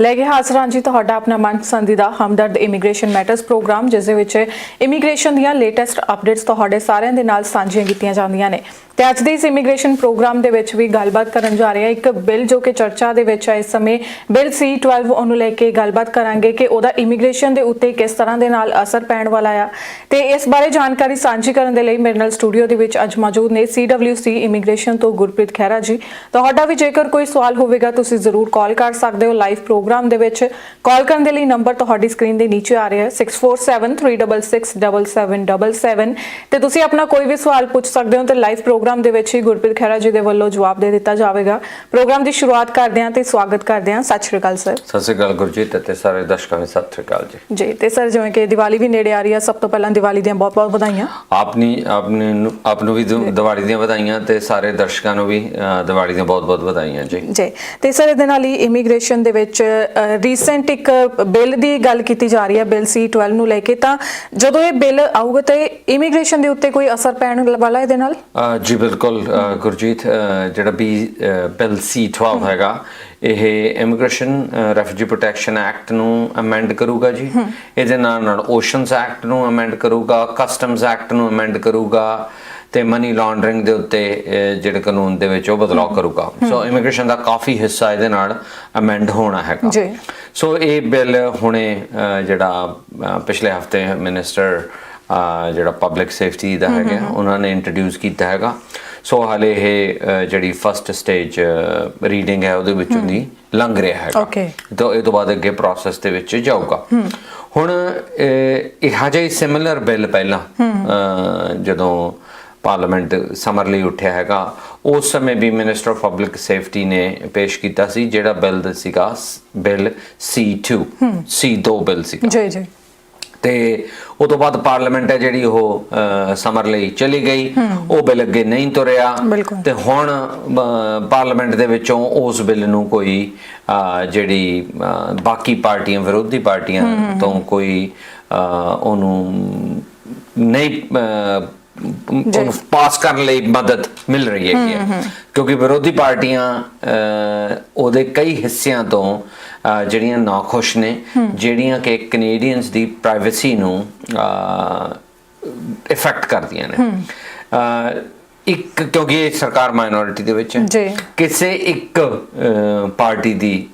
ਲੈ ਕੇ ਹਾਜ਼ਰ ਹਾਂ ਜੀ ਤੁਹਾਡਾ ਆਪਣਾ ਮਨਪਸੰਦੀਦਾ ਹਮਦਰਦ ਇਮੀਗ੍ਰੇਸ਼ਨ ਮੈਟਰਸ ਪ੍ਰੋਗਰਾਮ ਜਿਸ ਦੇ ਵਿੱਚ ਇਮੀਗ੍ਰੇਸ਼ਨ ਦੀਆਂ ਲੇਟੈਸਟ ਅਪਡੇਟਸ ਤੁਹਾਡੇ ਸਾਰਿਆਂ ਦੇ ਨਾਲ ਸਾਂਝੀਆਂ ਕੀਤੀਆਂ ਜਾਂਦੀਆਂ ਨੇ। ਤੇ ਅੱਜ ਦੇ ਇਸ ਇਮੀਗ੍ਰੇਸ਼ਨ ਪ੍ਰੋਗਰਾਮ ਦੇ ਵਿੱਚ ਵੀ ਗੱਲਬਾਤ ਕਰਨ ਜਾ ਰਹੇ ਹਾਂ। ਇੱਕ ਬਿੱਲ ਜੋ ਕਿ ਚਰਚਾ ਦੇ ਵਿੱਚ ਹੈ, ਇਸ ਸਮੇਂ ਬਿੱਲ C12 ਉਹਨੂੰ ਲੈ ਕੇ ਗੱਲਬਾਤ ਕਰਾਂਗੇ ਕਿ ਉਹਦਾ ਇਮੀਗ੍ਰੇਸ਼ਨ ਦੇ ਉੱਤੇ ਕਿਸ ਤਰ੍ਹਾਂ ਦੇ ਨਾਲ ਅਸਰ ਪੈਣ ਵਾਲਾ ਆ। ਤੇ ਇਸ ਬਾਰੇ ਜਾਣਕਾਰੀ ਸਾਂਝੀ ਕਰਨ ਦੇ ਲਈ ਮੇਰੇ ਨਾਲ ਸਟੂਡੀਓ ਦੇ ਵਿੱਚ ਅੱਜ ਮੌਜੂਦ ਨੇ CWC ਇਮੀਗ੍ਰੇਸ਼ਨ ਤੋਂ ਗੁਰਪ੍ਰੀਤ ਖਹਿਰਾ ਜੀ। ਤੁਹਾਡਾ ਵੀ ਜੇਕਰ ਕੋਈ ਸਵਾਲ ਹੋਵੇਗਾ, ਤੁਸੀਂ ਜ਼ਰੂਰ ਕਾਲ ਕਰ ਸਕਦੇ ਹੋ ਲਾਈਵ ਪ੍ਰੋਗਰਾਮ ਦੇ ਵਿੱਚ ਕਾਲ ਕਰਨ ਦੇ ਲਈ ਨੰਬਰ ਤੁਹਾਡੀ ਸਕਰੀਨ ਦੇ ਨੀਚੇ ਆ ਰਿਹਾ ਹੈ 6473667777 ਤੇ ਤੁਸੀਂ ਆਪਣਾ ਕੋਈ ਵੀ ਸਵਾਲ ਪੁੱਛ ਸਕਦੇ ਹੋ ਤੇ ਲਾਈਵ ਪ੍ਰੋਗਰਾਮ ਦੇ ਵਿੱਚ ਹੀ ਗੁਰਪ੍ਰੀਤ ਖਹਿਰਾ ਜੀ ਦੇ ਵੱਲੋਂ ਜਵਾਬ ਦੇ ਦਿੱਤਾ ਜਾਵੇਗਾ। ਪ੍ਰੋਗਰਾਮ ਦੀ ਸ਼ੁਰੂਆਤ ਕਰਦੇ ਹਾਂ ਤੇ ਸਵਾਗਤ ਕਰਦੇ ਹਾਂ। ਸਤਿ ਸ਼੍ਰੀ ਅਕਾਲ ਸਰ। ਸਤਿ ਸ਼੍ਰੀ ਅਕਾਲ ਗੁਰਜੀਤ ਅਤੇ ਸਾਰੇ ਦਰਸ਼ਕਾਂ ਨੂੰ ਸਤਿ ਸ਼੍ਰੀ ਅਕਾਲ ਜੀ। ਜੀ ਤੇ ਸਰ ਜਿਵੇਂ ਕਿ ਦੀਵਾਲੀ ਵੀ ਨੇੜੇ ਆ ਰਹੀ ਹੈ ਸਭ ਤੋਂ ਪਹਿਲਾਂ ਦੀਵਾਲੀ ਦੀਆਂ ਬਹੁਤ-ਬਹੁਤ ਵਧਾਈਆਂ। ਆਪਨੀ ਆਪਨੇ ਆਪ ਨੂੰ ਵੀ ਦੀਵਾਲੀ ਦੀਆਂ ਵਧਾਈਆਂ ਤੇ ਸਾਰੇ ਦਰਸ਼ਕਾਂ ਨੂੰ ਵੀ ਦੀਵਾਲੀ ਦੀਆਂ ਬਹੁਤ-ਬਹੁਤ ਵਧਾਈਆਂ ਜੀ। ਜੀ ਤੇ ਸਰ ਇਹਦੇ ਨਾਲ ਹੀ ਇਮੀਗ੍ਰੇਸ਼ਨ ਦੇ ਵਿੱਚ ਰੀਸੈਂਟ ਇੱਕ ਬਿੱਲ ਦੀ ਗੱਲ ਕੀਤੀ ਜਾ ਰਹੀ ਹੈ ਬਿੱਲ C12 ਨੂੰ ਲੈ ਕੇ ਤਾਂ ਜਦੋਂ ਇਹ ਬਿੱਲ ਆਊਗਾ ਤੇ ਇਮੀਗ੍ਰੇਸ਼ਨ ਦੇ ਉੱਤੇ ਕੋਈ ਅਸਰ ਪੈਣ ਵਾਲਾ ਇਹਦੇ ਨਾਲ? ਜੀ ਬਿਲਕੁਲ ਗੁਰਜੀਤ ਜਿਹੜਾ ਵੀ ਬਿੱਲ C12 ਹੈਗਾ ਇਹ ਇਮੀਗ੍ਰੇਸ਼ਨ ਰੈਫਿਊਜੀ ਪ੍ਰੋਟੈਕਸ਼ਨ ਐਕਟ ਨੂੰ ਅਮੈਂਡ ਕਰੂਗਾ ਜੀ। ਇਹਦੇ ਨਾਲ ਨਾਲ ਓਸ਼ਨਸ ਐਕਟ ਨੂੰ ਅਮੈਂਡ ਕਰੂਗਾ ਕਸਟਮਸ ਐਕਟ ਨੂੰ ਅਮੈਂਡ ਕਰੂਗਾ ਤੇ ਮਨੀ ਲਾਂਡਰਿੰਗ ਦੇ ਉੱਤੇ ਜਿਹੜੇ ਕਾਨੂੰਨ ਦੇ ਵਿੱਚ ਉਹ ਬਦਲਾਅ ਕਰੂਗਾ। ਸੋ ਇਮੀਗ੍ਰੇਸ਼ਨ ਦਾ ਕਾਫੀ ਹਿੱਸਾ ਇਹਦੇ ਨਾਲ ਅਮੈਂਡ ਹੋਣਾ ਹੈਗਾ। ਜੀ। ਸੋ ਇਹ ਬਿੱਲ ਹੁਣੇ ਜਿਹੜਾ ਪਿਛਲੇ ਹਫ਼ਤੇ ਮਿਨਿਸਟਰ ਜਿਹੜਾ ਪਬਲਿਕ ਸੇਫਟੀ ਦਾ ਹੈਗਾ ਉਹਨਾਂ ਨੇ ਇੰਟਰੋਡਿਊਸ ਕੀਤਾ ਹੈਗਾ। ਸੋ ਹਾਲੇ ਇਹ ਜਿਹੜੀ ਫਰਸਟ ਸਟੇਜ ਰੀਡਿੰਗ ਹੈ ਉਹਦੇ ਵਿੱਚੋਂ ਦੀ ਲੰਘ ਰਿਹਾ ਹੈਗਾ। Okay. ਤਾਂ ਇਹ ਤੋਂ ਬਾਅਦ ਅੱਗੇ ਪ੍ਰੋਸੈਸ ਦੇ ਵਿੱਚ ਜਾਊਗਾ। ਹੁਣ ਇਹ ਹਜੇ ਸਿਮਿਲਰ ਬਿੱਲ ਪਹਿਲਾਂ ਜਦੋਂ ਪਾਰਲੀਮੈਂਟ ਸਮਰ ਲਈ ਉੱਠਿਆ ਹੈਗਾ। ਉਸ ਸਮੇਂ ਵੀ ਮਿਨਿਸਟਰ ਆਫ ਪਬਲਿਕ ਸੇਫਟੀ ਨੇ ਪੇਸ਼ ਕੀਤਾ ਸੀ ਜਿਹੜਾ ਬਿੱਲ ਸੀਗਾ ਬਿੱਲ C2 C2 ਬਿੱਲ ਸੀਗਾ। ਜੀ ਜੀ। ਤੇ ਉਹ ਤੋਂ ਬਾਅਦ ਪਾਰਲੀਮੈਂਟ ਹੈ ਜਿਹੜੀ ਉਹ ਸਮਰ ਲਈ ਚਲੀ ਗਈ। ਉਹ ਬਿੱਲ ਅੱਗੇ ਨਹੀਂ ਤੁਰਿਆ। ਤੇ ਹੁਣ ਪਾਰਲੀਮੈਂਟ ਦੇ ਵਿੱਚੋਂ ਉਸ ਬਿੱਲ ਨੂੰ ਕੋਈ ਜਿਹੜੀ ਬਾਕੀ ਪਾਰਟੀਆਂ ਵਿਰੋਧੀ ਪਾਰਟੀਆਂ ਤੋਂ ਕੋਈ ਉਹਨੂੰ ਨਹੀਂ ਉਹਨੂੰ ਪਾਸ ਕਰਨ ਲਈ ਮਦਦ ਮਿਲ ਰਹੀ ਹੈਗੀ ਹੈ। ਕਿਉਂਕਿ ਵਿਰੋਧੀ ਪਾਰਟੀਆਂ ਉਹਦੇ ਕਈ ਹਿੱਸਿਆਂ ਤੋਂ ਜਿਹੜੀਆਂ ਨਾਖੁਸ਼ ਨੇ ਜਿਹੜੀਆਂ ਕਿ ਕੈਨੇਡੀਅਨਸ ਦੀ ਪ੍ਰਾਈਵੇਸੀ ਨੂੰ ਇਫੈਕਟ ਕਰਦੀਆਂ ਨੇ। ਇੱਕ ਕਿਉਂਕਿ ਇਹ ਸਰਕਾਰ ਮਾਈਨੋਰਿਟੀ ਦੇ ਵਿੱਚ ਹੈ। ਕਿਸੇ ਇੱਕ ਪਾਰਟੀ ਦੀ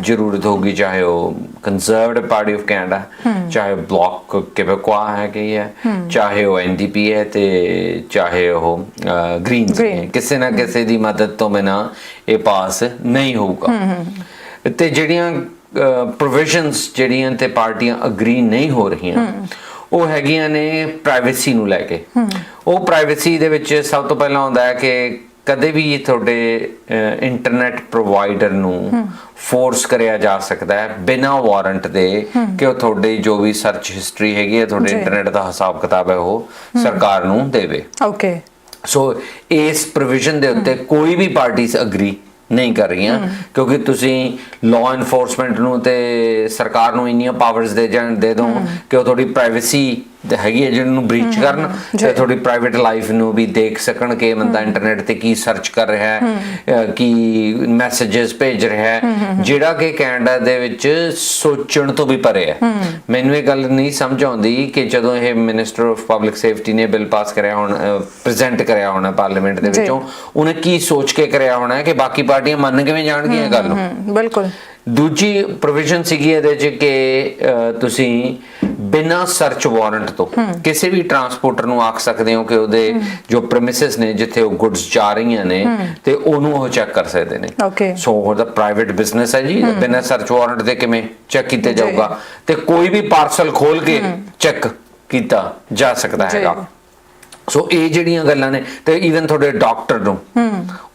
ਜ਼ਰੂਰਤ ਹੋਗੀ ਚਾਹੇ ਉਹ ਕੰਜ਼ਰਵੇਟਿਵ ਪਾਰਟੀ ਆਫ ਕੈਨੇਡਾ ਚਾਹੇ ਬਲੌਕ ਕਿਬੇਕਵਾ ਹੈ ਕਿ ਹੈ ਚਾਹੇ ਉਹ ਐਨਡੀਪੀ ਹੈ ਤੇ ਚਾਹੇ ਉਹ ਗ੍ਰੀਨਸ ਹੈ। ਕਿਸੇ ਨਾ ਕਿਸੇ ਦੀ ਮਦਦ ਤੋਂ ਬਿਨਾ ਇਹ ਪਾਸ ਨਹੀਂ ਹੋਊਗਾ। ਤੇ ਜਿਹੜੀਆਂ ਪ੍ਰੋਵੀਜ਼ਨਸ ਜਿਹੜੀਆਂ ਤੇ ਪਾਰਟੀਆਂ ਅਗਰੀ ਨਹੀਂ ਹੋ ਰਹੀਆਂ ਉਹ ਹੈਗੀਆਂ ਨੇ ਪ੍ਰਾਈਵੇਸੀ ਨੂੰ ਲੈ ਕੇ। ਉਹ ਪ੍ਰਾਈਵੇਸੀ ਦੇ ਵਿੱਚ ਸਭ ਤੋਂ ਪਹਿਲਾਂ ਹੁੰਦਾ ਹੈ ਕਿ ਕਦੇ ਵੀ ਤੁਹਾਡੇ ਇੰਟਰਨੈਟ ਪ੍ਰੋਵਾਈਡਰ ਨੂੰ ਫੋਰਸ ਕਰਿਆ ਜਾ ਸਕਦਾ ਹੈ ਬਿਨਾਂ ਵਾਰੰਟ ਦੇ ਕਿ ਉਹ ਤੁਹਾਡੀ ਜੋ ਵੀ ਸਰਚ ਹਿਸਟਰੀ ਹੈਗੀ ਹੈ ਤੁਹਾਡੇ। ਇੰਟਰਨੈਟ ਦਾ ਹਿਸਾਬ ਕਿਤਾਬ ਹੈ ਉਹ ਸਰਕਾਰ ਨੂੰ ਦੇਵੇ। ਓਕੇ ਸੋ ਇਸ ਪ੍ਰੋਵੀਜ਼ਨ ਦੇ ਉੱਤੇ ਕੋਈ ਵੀ ਪਾਰਟੀਆਂ ਅਗਰੀ ਨਹੀਂ ਕਰ ਰਹੀਆਂ। ਕਿਉਂਕਿ ਤੁਸੀਂ ਲਾਅ ਐਨਫੋਰਸਮੈਂਟ ਨੂੰ ਤੇ ਸਰਕਾਰ ਨੂੰ ਇੰਨੀਆਂ ਪਾਵਰਸ ਦੇ ਜਾਣ ਦੇ ਦੋ ਕਿ ਉਹ ਤੁਹਾਡੀ ਪ੍ਰਾਈਵੇਸੀ ਹੈਗੀ ਹੈ ਜਿਹਨੂੰ ਨੂੰ ਬ੍ਰੀਚ ਕਰਨ। ਤੇ ਤੁਹਾਡੀ ਪ੍ਰਾਈਵੇਟ ਲਾਈਫ ਨੂੰ ਵੀ ਦੇਖ ਸਕਣ ਕਿ ਬੰਦਾ ਇੰਟਰਨੈਟ ਤੇ ਕੀ ਸਰਚ ਕਰ ਰਿਹਾ ਹੈ ਕੀ ਮੈਸੇजेस ਭੇਜ ਰਿਹਾ ਹੈ। ਜਿਹੜਾ ਕਿ ਕੈਨੇਡਾ ਦੇ ਵਿੱਚ ਸੋਚਣ ਤੋਂ ਵੀ ਪਰੇ ਹੈ। ਮੈਨੂੰ ਇਹ ਗੱਲ ਨਹੀਂ ਸਮਝ ਆਉਂਦੀ ਕਿ ਜਦੋਂ ਇਹ ਮਿਨਿਸਟਰ ਆਫ ਪਬਲਿਕ ਸੇਫਟੀ ਨੇ ਬਿੱਲ ਪਾਸ ਕਰਿਆ ਹੁਣ ਪ੍ਰੈਜ਼ੈਂਟ ਕਰਿਆ ਹੋਣਾ ਪਾਰਲੀਮੈਂਟ ਦੇ। ਵਿੱਚੋਂ ਉਹਨੇ ਕੀ ਸੋਚ ਕੇ ਕਰਿਆ ਹੋਣਾ ਹੈ ਕਿ ਬਾਕੀ ਪਾਰਟੀਆਂ ਮੰਨ ਕਿਵੇਂ ਜਾਣਗੀਆਂ ਇਹ ਗੱਲ ਨੂੰ? ਬਿਲਕੁਲ। ਦੂਜੀ ਪ੍ਰੋਵੀਜ਼ਨ ਸੀਗੀ ਇਹਦੇ ਚ ਕਿ ਤੁਸੀਂ ਬਿਨਾਂ ਸਰਚ ਵਾਰੰਟ ਤੋਂ ਕਿਸੇ ਵੀ ਟਰਾਂਸਪੋਰਟਰ ਨੂੰ ਆਖ ਸਕਦੇ ਹੋ ਕਿ ਉਹਦੇ ਜੋ ਪ੍ਰੈਮਿਸਿਸ ਨੇ ਜਿੱਥੇ ਉਹ ਗੁੱਡਸ ਜਾ ਰਹੀਆਂ ਨੇ ਤੇ ਉਹਨੂੰ ਉਹ ਚੈੱਕ ਕਰ ਸਕਦੇ ਨੇ. ਸੋ ਉਹਦਾ ਪ੍ਰਾਈਵੇਟ ਬਿਜ਼ਨਸ ਹੈ ਜੀ ਬਿਨਾਂ ਸਰਚ ਵਾਰੰਟ ਦੇ ਕਿਵੇਂ ਚੈੱਕ ਕੀਤੇ ਜਾਊਗਾ? ਤੇ ਕੋਈ ਵੀ ਪਾਰਸਲ ਖੋਲ ਕੇ ਚੈੱਕ ਕੀਤਾ ਜਾ ਸਕਦਾ। ਹੈਗਾ। ਸੋ ਇਹ ਜਿਹੜੀਆਂ ਗੱਲਾਂ ਨੇ ਤੇ ਈਵਨ ਤੁਹਾਡੇ ਡਾਕਟਰ ਨੂੰ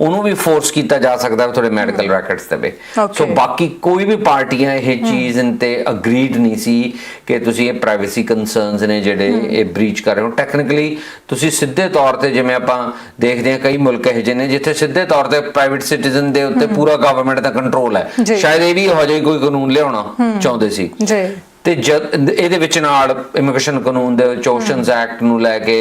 ਉਹਨੂੰ ਵੀ ਫੋਰਸ ਕੀਤਾ ਜਾ ਸਕਦਾ ਹੈ ਤੁਹਾਡੇ ਮੈਡੀਕਲ ਰੈਕੋਰਡਸ ਤੇ ਵੀ। Okay. ਸੋ ਬਾਕੀ ਕੋਈ ਵੀ ਪਾਰਟੀਆਂ ਇਹ ਚੀਜ਼ ਤੇ ਅਗਰੀਡ ਨਹੀਂ ਸੀ ਕਿ ਤੁਸੀਂ ਇਹ ਪ੍ਰਾਈਵੇਸੀ ਕੰਸਰਨਸ ਨੇ ਜਿਹੜੇ ਇਹ ਬ੍ਰੀਚ ਕਰ ਰਹੇ ਹੋ। ਟੈਕਨੀਕਲੀ ਤੁਸੀਂ ਸਿੱਧੇ ਤੌਰ ਤੇ ਜਿਵੇਂ ਆਪਾਂ ਦੇਖਦੇ ਹਾਂ ਕਈ ਮੁਲਕ ਇਹੋ ਜਿਹੇ ਨੇ ਜਿੱਥੇ ਸਿੱਧੇ ਤੌਰ ਤੇ ਪ੍ਰਾਈਵੇਟ ਸਿਟੀਜ਼ਨ ਦੇ ਉੱਤੇ ਪੂਰਾ ਗਵਰਨਮੈਂਟ ਦਾ ਕੰਟਰੋਲ ਹੈ। ਸ਼ਾਇਦ ਇਹ ਵੀ ਹੋ ਜਾਏ ਕੋਈ ਕਾਨੂੰਨ ਲਿਆਉਣਾ ਚਾਹੁੰਦੇ ਸੀ। ਜੀ। ਤੇ ਇਹਦੇ ਵਿੱਚ ਨਾਲ ਇਮੀਗ੍ਰੇਸ਼ਨ ਕਾਨੂੰਨ ਦੇ ਵਿੱਚ ਓਸ਼ਨਸ ਐਕਟ ਨੂੰ ਲੈ ਕੇ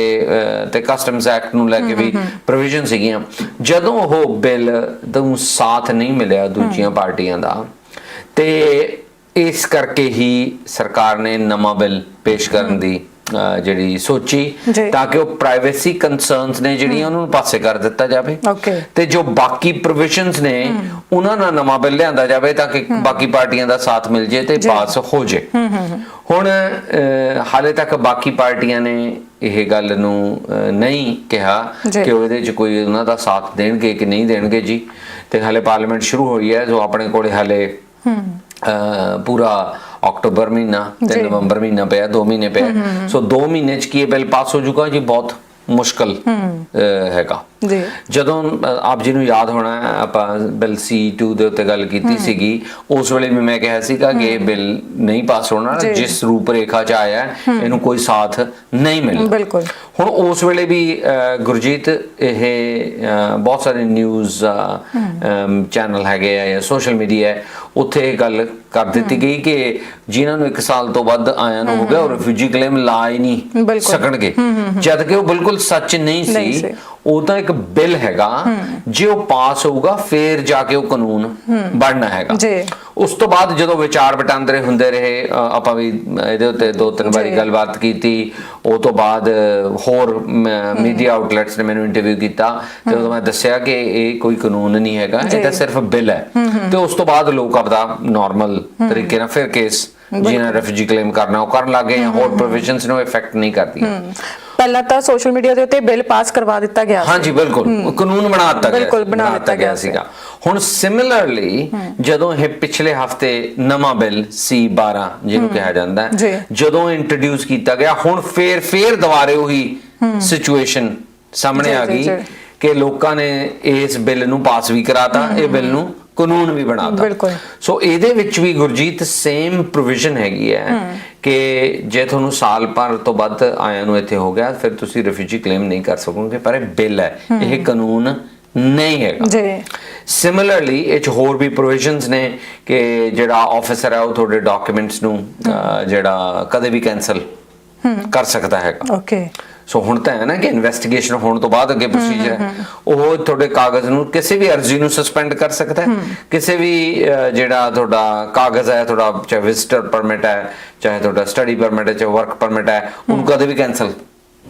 ਤੇ ਕਸਟਮਸ ਐਕਟ ਨੂੰ ਲੈ ਕੇ ਵੀ ਪ੍ਰੋਵੀਜ਼ਨ ਸੀਗੀਆਂ। ਜਦੋਂ ਉਹ ਬਿੱਲ ਨੂੰ ਸਾਥ ਨਹੀਂ ਮਿਲਿਆ ਦੂਜੀਆਂ ਪਾਰਟੀਆਂ ਦਾ ਤੇ ਇਸ ਕਰਕੇ ਹੀ ਸਰਕਾਰ ਨੇ ਨਵਾਂ ਬਿੱਲ ਪੇਸ਼ ਕਰਨ ਦੀ ਜਿਹੜੀ ਸੋਚੀ। ਤਾਂ ਕਿ ਉਹ ਪ੍ਰਾਈਵੇਸੀ ਕੰਸਰਨਸ ਨੇ ਜਿਹੜੀਆਂ ਉਹਨਾਂ ਨੂੰ ਪਾਸੇ ਕਰ ਦਿੱਤਾ ਜਾਵੇ. ਤੇ ਜੋ ਬਾਕੀ ਪ੍ਰੋਵੀਜ਼ਨਸ ਨੇ ਉਹਨਾਂ ਨਾਲ ਨਵਾਂ ਬਿੱਲ ਲਿਆਂਦਾ ਜਾਵੇ ਤਾਂ ਕਿ ਬਾਕੀ ਪਾਰਟੀਆਂ ਦਾ ਸਾਥ ਮਿਲ ਜੇ ਤੇ ਪਾਸ ਹੋ ਜੇ। ਹੁਣ ਹਾਲੇ ਤੱਕ ਬਾਕੀ ਪਾਰਟੀਆਂ ਨੇ ਇਹ ਗੱਲ ਨੂੰ ਨਹੀਂ ਕਿਹਾ। ਕਿ ਉਹਦੇ 'ਚ ਕੋਈ ਉਹਨਾਂ ਦਾ ਸਾਥ ਦੇਣਗੇ ਕਿ ਨਹੀਂ ਦੇਣਗੇ ਜੀ। ਤੇ ਹਾਲੇ ਪਾਰਲੀਮੈਂਟ ਸ਼ੁਰੂ ਹੋਈ ਹੈ ਜੋ ਆਪਣੇ ਕੋਲੇ ਹਾਲੇ ਪੂਰਾ ਅਕਤੂਬਰ ਮਹੀਨਾ ਤੇ। ਨਵੰਬਰ ਮਹੀਨਾ ਪਿਆ 2 ਮਹੀਨੇ ਪਿਆ। ਸੋ 2 ਮਹੀਨੇ 'ਚ ਕੀ ਇਹ ਬਿੱਲ ਪਾਸ ਹੋ ਜਾਊਗਾ ਜੀ ਬਹੁਤ ਮੁਸ਼ਕਲ ਹੈਗਾ? ਜੀ। ਜਦੋਂ ਆਪ ਜੀ ਨੂੰ ਯਾਦ ਹੋਣਾ ਹੈ, ਆਪਾਂ ਬਿੱਲ C2 ਦੇ ਉੱਤੇ ਗੱਲ ਕੀਤੀ ਸੀਗੀ ਉਸ ਵੇਲੇ ਵੀ ਮੈਂ ਕਿਹਾ ਸੀਗਾ ਕਿ ਇਹ ਬਿੱਲ ਨਹੀਂ ਪਾਸ ਹੋਣਾ। ਜਿਸ ਰੂਪਰੇਖਾ 'ਚ ਆਇਆ ਹੈ, ਇਹਨੂੰ ਕੋਈ ਸਾਥ ਨਹੀਂ ਮਿਲਣਾ ਬਿਲਕੁਲ। ਹੁਣ ਉਸ ਵੇਲੇ ਵੀ ਗੁਰਜੀਤ ਇਹ ਬਹੁਤ ਸਾਰੇ ਨਿਊਜ਼ ਚੈਨਲ ਹੈਗੇ ਆ ਜਾਂ ਸੋਸ਼ਲ ਮੀਡੀਆ ਹੈ ਉੱਥੇ ਇਹ ਗੱਲ ਕਰ ਦਿੱਤੀ ਗਈ ਕਿ ਜਿਨ੍ਹਾਂ ਨੂੰ 1 ਸਾਲ ਤੋਂ ਵੱਧ ਆਇਆਂ ਨੂੰ ਹੋ ਗਿਆ ਉਹ ਰਿਫਿਊਜੀ ਕਲੇਮ ਲਾ ਹੀ ਨਹੀਂ। ਸਕਣਗੇ। ਜਦ ਕਿ ਉਹ ਬਿਲਕੁਲ ਸੱਚ ਨਹੀਂ ਸੀ। ਸੀ। ਉਹ ਤਾਂ ਇੱਕ ਬਿੱਲ ਹੈਗਾ ਜੇ ਉਹ ਪਾਸ ਹੋਊਗਾ ਫੇਰ ਜਾ ਕੇ ਉਹ ਕਾਨੂੰਨ ਬਣਨਾ ਹੈਗਾ। ਜੀ। ਉਸ ਤੋਂ ਬਾਅਦ ਜਦੋਂ ਵਿਚਾਰ ਵਟਾਂਦਰੇ ਹੁੰਦੇ ਰਹੇ ਆਪਾਂ ਵੀ ਇਹਦੇ ਉੱਤੇ ਦੋ ਤਿੰਨ ਵਾਰੀ। ਗੱਲਬਾਤ ਕੀਤੀ ਉਹ ਤੋਂ ਬਾਅਦ ਹੋਰ ਮੀਡੀਆ ਆਊਟਲੈਟਸ ਨੇ ਮੈਨੂੰ ਇੰਟਰਵਿਊ ਕੀਤਾ ਤੇ ਉਦੋਂ ਮੈਂ ਦੱਸਿਆ ਕਿ ਇਹ ਕੋਈ ਕਾਨੂੰਨ ਨਹੀਂ ਹੈਗਾ ਇਹ ਤਾਂ ਸਿਰਫ ਬਿੱਲ ਹੈ। ਤੇ ਉਸ ਤੋਂ ਬਾਅਦ ਲੋਕ ਆਪਦਾ ਨਾਰਮਲ ਤਰੀਕੇ ਨਾਲ ਫਿਰ ਕੇਸ ਜਿਹਨਾਂ ਰੈਫਿਊਜੀ ਕਲੇਮ ਕਰਨਾ ਉਹ ਕਰਨ ਲੱਗੇ ਜਾਂ ਹੋਰ ਪ੍ਰੋਵੀਜ਼ਨਸ ਨੂੰ ਇਫੈਕਟ ਨਹੀਂ ਕਰਦੀਆਂ। ਪਹਿਲਾਂ ਤਾਂ ਸੋਸ਼ਲ ਮੀਡੀਆ ਦੇ ਉੱਤੇ ਬਿੱਲ ਪਾਸ ਕਰਵਾ ਦਿੱਤਾ ਗਿਆ ਸੀ। ਹਾਂਜੀ ਬਿਲਕੁਲ ਕਾਨੂੰਨ ਬਣਾ ਦਿੱਤਾ ਗਿਆ ਬਿਲਕੁਲ, ਬਣਾ ਦਿੱਤਾ ਗਿਆ। ਸੀਗਾ ਹੁਣ ਸਿਮਿਲਰਲੀ ਜਦੋਂ ਇਹ ਪਿਛਲੇ ਹਫ਼ਤੇ ਨਵਾਂ ਬਿੱਲ C12 ਜਿਹਨੂੰ ਕਿਹਾ ਜਾਂਦਾ। ਹੈ ਜਦੋਂ ਇੰਟਰੋਡਿਊਸ ਕੀਤਾ ਗਿਆ ਹੁਣ ਫੇਰ ਫੇਰ ਦੁਬਾਰੇ ਉਹੀ ਸਿਚੁਏਸ਼ਨ ਸਾਹਮਣੇ ਆ ਗਈ। ਕਿ ਲੋਕਾਂ ਨੇ ਇਸ ਬਿੱਲ ਨੂੰ ਪਾਸ ਵੀ ਕਰਾਤਾ ਇਹ ਬਿੱਲ ਨੂੰ ਕਾਨੂੰਨ ਵੀ ਬਣਾਤਾ ਬਿਲਕੁਲ। ਸੋ ਇਹਦੇ ਵਿੱਚ ਵੀ ਗੁਰਜੀਤ ਸੇਮ ਪ੍ਰੋਵੀਜ਼ਨ ਹੈਗੀ ਹੈ ਕਿ ਜੇ ਤੁਹਾਨੂੰ ਸਾਲ ਭਰ ਤੋਂ ਵੱਧ ਆਇਆਂ ਨੂੰ ਇੱਥੇ ਹੋ ਗਿਆ ਫਿਰ ਤੁਸੀਂ ਰਿਫਿਊਜੀ ਕਲੇਮ ਨਹੀਂ ਕਰ ਸਕੋਗੇ ਪਰ ਇਹ ਬਿੱਲ ਹੈ। ਇਹ ਕਾਨੂੰਨ ਨਹੀਂ ਹੈਗਾ। ਜੀ। ਸਿਮਿਲਰਲੀ ਇਹ 'ਚ ਹੋਰ ਵੀ ਪ੍ਰੋਵੀਜ਼ਨਸ ਨੇ ਕਿ ਜਿਹੜਾ ਆਫੀਸਰ ਹੈ ਉਹ ਤੁਹਾਡੇ ਡਾਕੂਮੈਂਟਸ ਨੂੰ ਜਿਹੜਾ ਕਦੇ ਵੀ ਕੈਨਸਲ ਕਰ ਸਕਦਾ ਹੈਗਾ। ਓਕੇ ਸੋ ਹੁਣ ਤਾਂ ਹੈ ਨਾ ਕਿ ਇਨਵੈਸਟੀਗੇਸ਼ਨ ਹੋਣ ਤੋਂ ਬਾਅਦ ਅੱਗੇ ਪ੍ਰੋਸੀਜਰ ਹੈ। ਉਹ ਤੁਹਾਡੇ ਕਾਗਜ਼ ਨੂੰ ਕਿਸੇ ਵੀ ਅਰਜ਼ੀ ਨੂੰ ਸਸਪੈਂਡ ਕਰ ਸਕਦਾ ਹੈ। ਕਿਸੇ ਵੀ ਜਿਹੜਾ ਤੁਹਾਡਾ ਕਾਗਜ਼ ਹੈ ਤੁਹਾਡਾ ਚਾਹੇ ਵਿਜ਼ਟਰ ਪਰਮਿਟ ਹੈ ਚਾਹੇ ਤੁਹਾਡਾ ਸਟੱਡੀ ਪਰਮਿਟ ਹੈ ਚਾਹੇ ਵਰਕ ਪਰਮਿਟ ਹੈ ਉਹਨੂੰ ਕਦੇ ਵੀ ਕੈਨਸਲ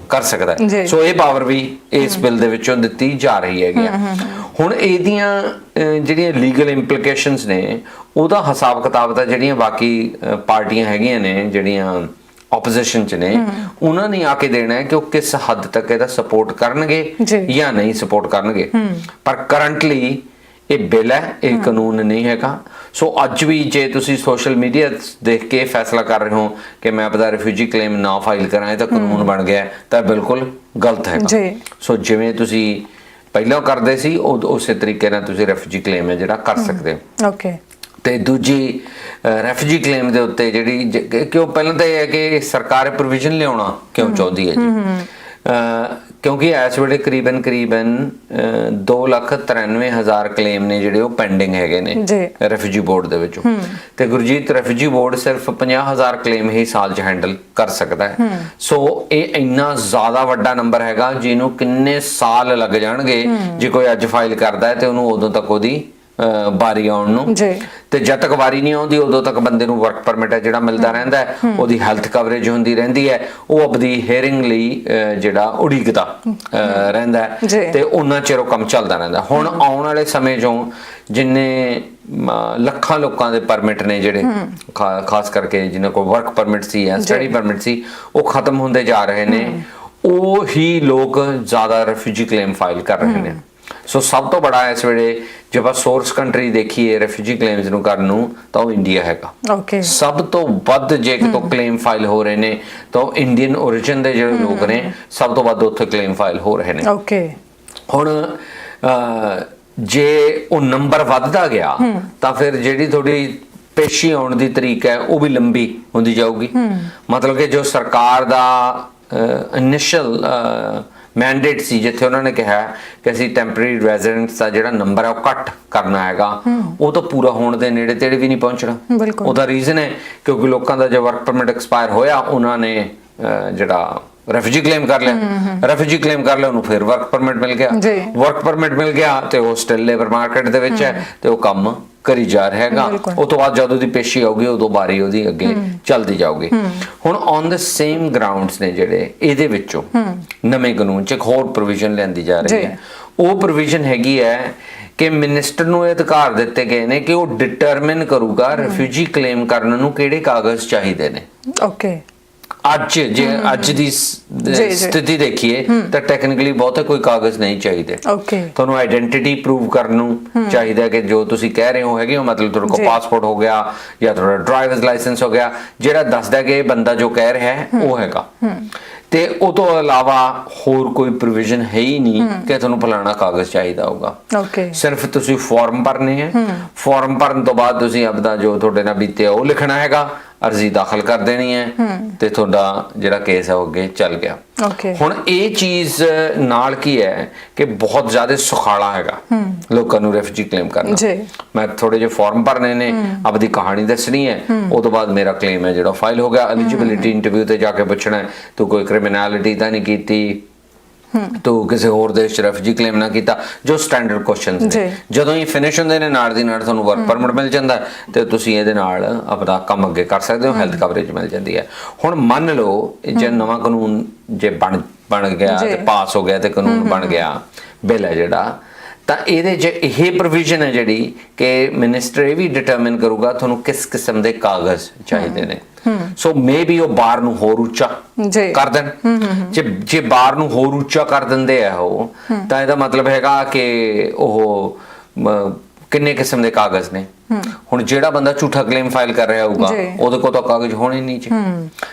ਕਰ ਸਕਦਾ। ਹੈ। ਸੋ ਇਹ ਪਾਵਰ ਵੀ ਇਸ ਬਿੱਲ ਦੇ ਵਿੱਚੋਂ ਦਿੱਤੀ ਜਾ ਰਹੀ ਹੈਗੀ। ਹੁਣ ਇਹਦੀਆਂ ਜਿਹੜੀਆਂ ਲੀਗਲ ਇੰਪਲੀਕੇਸ਼ਨਸ ਨੇ ਉਹਦਾ ਹਿਸਾਬ ਕਿਤਾਬ ਤਾਂ ਜਿਹੜੀਆਂ ਬਾਕੀ ਪਾਰਟੀਆਂ ਹੈਗੀਆਂ ਨੇ ਜਿਹੜੀਆਂ ਆਪੋਜੀਸ਼ਨ ਚ ਨੇ ਉਹਨਾਂ ਨੇ ਆ ਕੇ ਦੇਣਾ ਹੈ ਕਿ ਉਹ ਕਿਸ ਹੱਦ ਤੱਕ ਇਹਦਾ ਸਪੋਰਟ ਕਰਨਗੇ ਜੀ। ਨਹੀਂ ਸਪੋਰਟ ਕਰਨਗੇ। ਪਰ ਕਰੰਟਲੀ ਇਹ ਬਿੱਲ ਹੈ ਇਹ ਕਾਨੂੰਨ ਨਹੀਂ ਹੈਗਾ। ਸੋ ਅੱਜ ਵੀ ਜੇ ਤੁਸੀਂ ਸੋਸ਼ਲ ਮੀਡੀਆ ਦੇਖ ਕੇ ਫੈਸਲਾ ਕਰ ਰਹੇ ਹੋ ਕਿ ਮੈਂ ਆਪਦਾ ਰਿਫਿਊਜੀ ਕਲੇਮ ਨਾ ਫਾਈਲ ਕਰਾਂ ਇਹ ਤਾਂ ਕਾਨੂੰਨ ਬਣ ਗਿਆ ਹੈ, ਤਾਂ ਬਿਲਕੁਲ ਗਲਤ ਹੈਗਾ। ਜੀ। ਸੋ ਜਿਵੇਂ ਤੁਸੀਂ ਪਹਿਲਾਂ ਕਰਦੇ ਸੀ ਉਸੇ ਤਰੀਕੇ ਨਾਲ ਤੁਸੀਂ ਰਿਫਿਊਜੀ ਕਲੇਮ ਹੈ ਜਿਹੜਾ ਕਰ ਸਕਦੇ ਹੋ। ਓਕੇ ਤੇ ਦੂਜੀ ਰੈਫਿਊਜੀ ਕਲੇਮ ਦੇ ਉੱਤੇ ਜਿਹੜੀ ਕਿਉਂ ਪਹਿਲਾਂ ਤਾਂ ਇਹ ਹੈ ਕਿ ਸਰਕਾਰ ਪ੍ਰੋਵੀਜ਼ਨ ਲਿਆਉਣਾ ਕਿਉਂ ਚਾਹੁੰਦੀ ਹੈ ਜੀ? ਕਿਉਂਕਿ ਇਸ ਵੇਲੇ ਕਰੀਬਨ ਕਰੀਬਨ 293000 ਕਲੇਮ ਨੇ ਜਿਹੜੇ ਉਹ ਪੈਂਡਿੰਗ ਹੈਗੇ ਨੇ। ਰੈਫਿਊਜੀ ਬੋਰਡ ਦੇ ਵਿੱਚੋਂ। ਤੇ ਗੁਰਜੀਤ ਰੈਫਿਊਜੀ ਬੋਰਡ ਸਿਰਫ 50000 ਕਲੇਮ ਹੀ ਸਾਲ 'ਚ ਹੈਂਡਲ ਕਰ ਸਕਦਾ ਹੈ। ਸੋ ਇਹ ਇੰਨਾ ਜ਼ਿਆਦਾ ਵੱਡਾ ਨੰਬਰ ਹੈਗਾ ਜਿਹਨੂੰ ਕਿੰਨੇ ਸਾਲ ਲੱਗ ਜਾਣਗੇ ਜੇ ਕੋਈ ਅੱਜ ਫਾਈਲ ਕਰਦਾ ਹੈ ਤੇ ਉਹਨੂੰ ਉਦੋਂ ਤੱਕ ਉਹਦੀ ਬਾਰੀ ਆਉਣ ਨੂੰ। ਜੀ। ਤੇ ਜਦ ਤੱਕ ਵਾਰੀ ਨਹੀਂ ਆਉਂਦੀ ਉਦੋਂ ਤੱਕ ਬੰਦੇ ਨੂੰ ਵਰਕ ਪਰਮਿਟ ਹੈ ਜਿਹੜਾ ਮਿਲਦਾ ਰਹਿੰਦਾ ਹੈ। ਉਹਦੀ ਹੈਲਥ ਕਵਰੇਜ ਹੁੰਦੀ ਰਹਿੰਦੀ ਹੈ। ਉਹ ਆਪਦੀ ਹੀਅਰਿੰਗ ਲਈ ਜਿਹੜਾ ਉਡੀਕਦਾ ਰਹਿੰਦਾ ਤੇ ਉਹਨਾਂ ਚਿਰ ਉਹ ਕੰਮ ਚੱਲਦਾ ਰਹਿੰਦਾ। ਹੁਣ ਆਉਣ ਵਾਲੇ ਸਮੇਂ 'ਚੋਂ ਜਿੰਨੇ ਲੱਖਾਂ ਲੋਕਾਂ ਦੇ ਪਰਮਿਟ ਨੇ ਜਿਹੜੇ ਖਾਸ ਕਰਕੇ ਜਿਨ੍ਹਾਂ ਕੋਲ ਵਰਕ ਪਰਮਿਟ ਸੀ ਜਾਂ ਸਟੱਡੀ ਪਰਮਿਟ ਸੀ ਉਹ ਖਤਮ ਹੁੰਦੇ ਜਾ ਰਹੇ ਨੇ। ਉਹ ਹੀ ਲੋਕ ਜ਼ਿਆਦਾ ਰਿਫਿਊਜੀ ਕਲੇਮ ਫਾਈਲ ਕਰ ਰਹੇ ਨੇ। ਸੋ ਸਭ ਤੋਂ ਬੜਾ ਇਸ ਵੇਲੇ ਜੇ ਆਪਾਂ ਸੋਰਸ ਕੰਟਰੀ ਦੇਖੀਏ ਰਿਫਿਊਜੀ ਕਲੇਮਸ ਨੂੰ ਕਰਨ ਨੂੰ ਤਾਂ ਉਹ ਇੰਡੀਆ ਹੈਗਾ। ਓਕੇ ਸਭ ਤੋਂ ਵੱਧ ਜੇ ਕਿਤੋਂ ਕਲੇਮ ਫਾਈਲ ਹੋ ਰਹੇ ਨੇ ਤਾਂ ਇੰਡੀਅਨ origin ਦੇ ਜਿਹੜੇ ਲੋਕ ਨੇ ਸਭ ਤੋਂ ਵੱਧ ਉੱਥੇ ਕਲੇਮ ਫਾਈਲ ਹੋ ਰਹੇ ਨੇ। ਓਕੇ ਹੁਣ ਜੇ ਉਹ ਨੰਬਰ ਵੱਧਦਾ ਗਿਆ ਤਾਂ ਫਿਰ ਜਿਹੜੀ ਤੁਹਾਡੀ ਪੇਸ਼ੀ ਆਉਣ ਦੀ ਤਰੀਕ ਹੈ ਉਹ ਵੀ ਲੰਬੀ ਹੁੰਦੀ ਜਾਊਗੀ। ਮਤਲਬ ਕਿ ਜੋ ਸਰਕਾਰ ਦਾ ਇਨੀਸ਼ੀਅਲ ਮੈਂਡੇਟ ਸੀ ਜਿੱਥੇ ਉਹਨਾਂ ਨੇ ਕਿਹਾ ਕਿ ਅਸੀਂ ਟੈਂਪਰੇਰੀ ਰੈਜ਼ੀਡੈਂਟਸ ਦਾ ਜਿਹੜਾ ਨੰਬਰ ਹੈ ਉਹ ਘੱਟ ਕਰਨਾ ਹੈਗਾ। ਉਹ ਤਾਂ ਪੂਰਾ ਹੋਣ ਦੇ ਨੇੜੇ ਤੇੜੇ ਵੀ ਨਹੀਂ ਪਹੁੰਚਣਾ। ਉਹਦਾ ਰੀਜ਼ਨ ਹੈ ਕਿਉਂਕਿ ਲੋਕਾਂ ਦਾ ਜੇ ਵਰਕ ਪਰਮਿਟ ਐਕਸਪਾਇਰ ਹੋਇਆ ਉਹਨਾਂ ਨੇ ਜਿਹੜਾ ਰੈਫਿਊਜੀ ਕਲੇਮ ਕਰ ਲਿਆ। ਰੈਫਿਊਜੀ ਕਲੇਮ ਕਰ ਲਿਆ ਉਹਨੂੰ ਫਿਰ ਵਰਕ ਪਰਮਿਟ ਮਿਲ ਗਿਆ। ਵਰਕ ਪਰਮਿਟ ਮਿਲ ਗਿਆ ਤੇ ਉਹ ਸਟਿਲ ਲੇਬਰ ਮਾਰਕੀਟ ਦੇ ਵਿੱਚ ਹੈ। ਤੇ ਉਹ ਕੰਮ ਕਰੀ ਜਾ ਰਿਹਾ ਹੈਗਾ। ਉਹ ਤੋਂ ਬਾਅਦ ਜਦੋਂ ਦੀ ਪੇਸ਼ੀ ਆਊਗੀ ਉਦੋਂ ਬਾਰੀ ਉਹਦੀ ਅੱਗੇ ਚੱਲਦੀ ਜਾਊਗੀ। ਹੁਣ ਔਨ ਦ ਸੇਮ ਗਰਾਊਂਡਸ ਨੇ ਜਿਹੜੇ ਇਹਦੇ ਵਿੱਚੋਂ ਨਵੇਂ ਕਾਨੂੰਨ ਚ ਇੱਕ ਹੋਰ ਪ੍ਰੋਵੀਜ਼ਨ ਲੈਂਦੀ ਜਾ ਰਹੀ। ਹੈ। ਉਹ ਪ੍ਰੋਵੀਜ਼ਨ ਹੈਗੀ ਹੈ ਕਿ ਮਿਨਿਸਟਰ ਨੂੰ ਇਹ ਅਧਿਕਾਰ ਦਿੱਤੇ ਗਏ ਨੇ ਕਿ ਉਹ ਡਿਟਰਮਿਨ ਕਰੂਗਾ ਰੈਫਿਊਜੀ ਕਲੇਮ ਕਰਨ ਨੂੰ ਕਿਹੜੇ ਕਾਗਜ਼ ਚਾਹੀਦੇ ਨੇ। ਓਕੇ ਅੱਜ ਜੇ ਅੱਜ ਦੀ। ਸਥਿਤੀ ਦੇਖੀਏ ਤਾਂ ਟੈਕਨੀਕਲੀ ਬਹੁਤੇ ਕੋਈ ਕਾਗਜ਼ ਨਹੀਂ ਚਾਹੀਦੇ। ਓਕੇ ਤੁਹਾਨੂੰ ਆਇਡੈਂਟੀਟੀ ਪ੍ਰੂਵ ਕਰਨ ਨੂੰ ਚਾਹੀਦਾ ਕਿ ਜੋ ਤੁਸੀਂ ਕਹਿ ਰਹੇ ਹੋ ਹੈਗੇ ਹੋ ਮਤਲਬ ਤੁਹਾਡੇ ਕੋਲ। ਪਾਸਪੋਰਟ ਹੋ ਗਿਆ ਜਾਂ ਤੁਹਾਡਾ ਡਰਾਈਵਰਸ ਲਾਇਸੈਂਸ ਹੋ ਗਿਆ ਜਿਹੜਾ ਦੱਸਦਾ ਕਿ ਇਹ ਬੰਦਾ ਜੋ ਕਹਿ ਰਿਹਾ ਹੈ ਉਹ ਹੈਗਾ। ਤੇ ਉਹ ਤੋਂ ਇਲਾਵਾ ਹੋਰ ਕੋਈ ਪ੍ਰੋਵੀਜ਼ਨ ਹੈ ਹੀ ਨਹੀਂ ਕਿ ਤੁਹਾਨੂੰ ਫਲਾਣਾ ਕਾਗਜ਼ ਚਾਹੀਦਾ ਹੋਗਾ ਓਕੇ ਸਿਰਫ ਤੁਸੀਂ ਫਾਰਮ ਭਰਨੇ ਹੈ। ਫਾਰਮ ਭਰਨ ਤੋਂ ਬਾਅਦ ਤੁਸੀਂ ਆਪਦਾ ਜੋ ਤੁਹਾਡੇ ਨਾਲ ਬੀਤਿਆ ਉਹ ਲਿਖਣਾ ਹੈਗਾ। ਅਰਜ਼ੀ ਦਾਖਲ ਕਰ ਦੇਣੀ ਹੈ ਤੇ ਤੁਹਾਡਾ ਜਿਹੜਾ ਕੇਸ ਹੈ ਉਹ ਅੱਗੇ ਚੱਲ ਗਿਆ। ਓਕੇ ਹੁਣ ਇਹ ਚੀਜ਼ ਨਾਲ ਕੀ ਹੈ ਕਿ ਬਹੁਤ ਜ਼ਿਆਦਾ ਸੁਖਾਲਾ ਹੈਗਾ ਲੋਕਾਂ ਨੂੰ ਰੈਫਿਊਜੀ ਕਲੇਮ ਕਰਨਾ। ਜੀ। ਮੈਂ ਥੋੜੇ ਜਿਹੇ ਫਾਰਮ ਭਰਨੇ ਨੇ ਆਪਦੀ ਕਹਾਣੀ ਦੱਸਣੀ ਹੈ। ਉਹ ਤੋਂ ਬਾਅਦ ਮੇਰਾ ਕਲੇਮ ਹੈ ਜਿਹੜਾ ਫਾਈਲ ਹੋ ਗਿਆ। ਐਲੀਜੀਬਿਲਿਟੀ ਇੰਟਰਵਿਊ ਤੇ ਜਾ ਕੇ ਪੁੱਛਣਾ ਹੈ। ਤੂੰ ਕੋਈ ਕ੍ਰਿਮੀਨੈਲਿਟੀ ਤਾਂ ਨਹੀਂ ਕੀਤੀ? ਤੂੰ ਕਿਸੇ ਹੋਰ ਦੇਸ਼ ਚ ਰੈਫਿਊਜੀ ਕਲੇਮ ਨਾ ਕੀਤਾ ਜੋ ਸਟੈਂਡਰਡ ਕੁਐਸਚਨਸ। ਨੇ। ਜਦੋਂ ਇਹ ਫਿਨਿਸ਼ ਹੁੰਦੇ ਨੇ ਨਾਲ ਦੀ ਨਾਲ ਤੁਹਾਨੂੰ ਵਰਕ ਪਰਮਿਟ ਮਿਲ ਜਾਂਦਾ ਤੇ ਤੁਸੀਂ ਇਹਦੇ ਨਾਲ ਆਪਣਾ ਕੰਮ ਅੱਗੇ ਕਰ ਸਕਦੇ ਹੋ ਹੈਲਥ ਕਵਰੇਜ ਮਿਲ ਜਾਂਦੀ ਹੈ। ਹੁਣ ਮੰਨ ਲਓ ਜੇ ਨਵਾਂ ਕਾਨੂੰਨ ਜੇ ਬਣ ਬਣ ਗਿਆ। ਤੇ ਪਾਸ ਹੋ ਗਿਆ ਤੇ ਕਾਨੂੰਨ ਬਣ ਗਿਆ ਬਿੱਲ ਹੈ ਜਿਹੜਾ ਤਾਂ ਇਹਦੇ 'ਚ ਇਹ ਪ੍ਰੋਵੀਜ਼ਨ ਹੈ ਜਿਹੜੀ ਕਿ ਮਿਨਿਸਟਰ ਇਹ ਵੀ ਡਿਟਰਮਿਨ ਕਰੂਗਾ ਤੁਹਾਨੂੰ ਕਿਸ ਕਿਸਮ ਦੇ ਕਾਗਜ਼ ਚਾਹੀਦੇ ਨੇ। ਸੋ ਮੇਬੀ ਉਹ ਬਾਰ ਨੂੰ ਹੋਰ ਉੱਚਾ। ਕਰ ਦੇਣ। ਜੇ ਜੇ ਬਾਰ ਨੂੰ ਹੋਰ ਉੱਚਾ ਕਰ ਦਿੰਦੇ ਆ ਉਹ ਤਾਂ ਇਹਦਾ ਮਤਲਬ ਹੈਗਾ ਕਿ ਉਹ ਕਿੰਨੇ ਕਿਸਮ ਦੇ ਕਾਗਜ਼ ਨੇ। ਹੁਣ ਜਿਹੜਾ ਬੰਦਾ ਝੂਠਾ ਕਲੇਮ ਫਾਈਲ ਕਰ ਰਿਹਾ ਹੋਊਗਾ। ਉਹਦੇ ਕੋਲ ਤਾਂ ਕਾਗਜ਼ ਹੋਣੇ ਨਹੀਂ ਜੀ।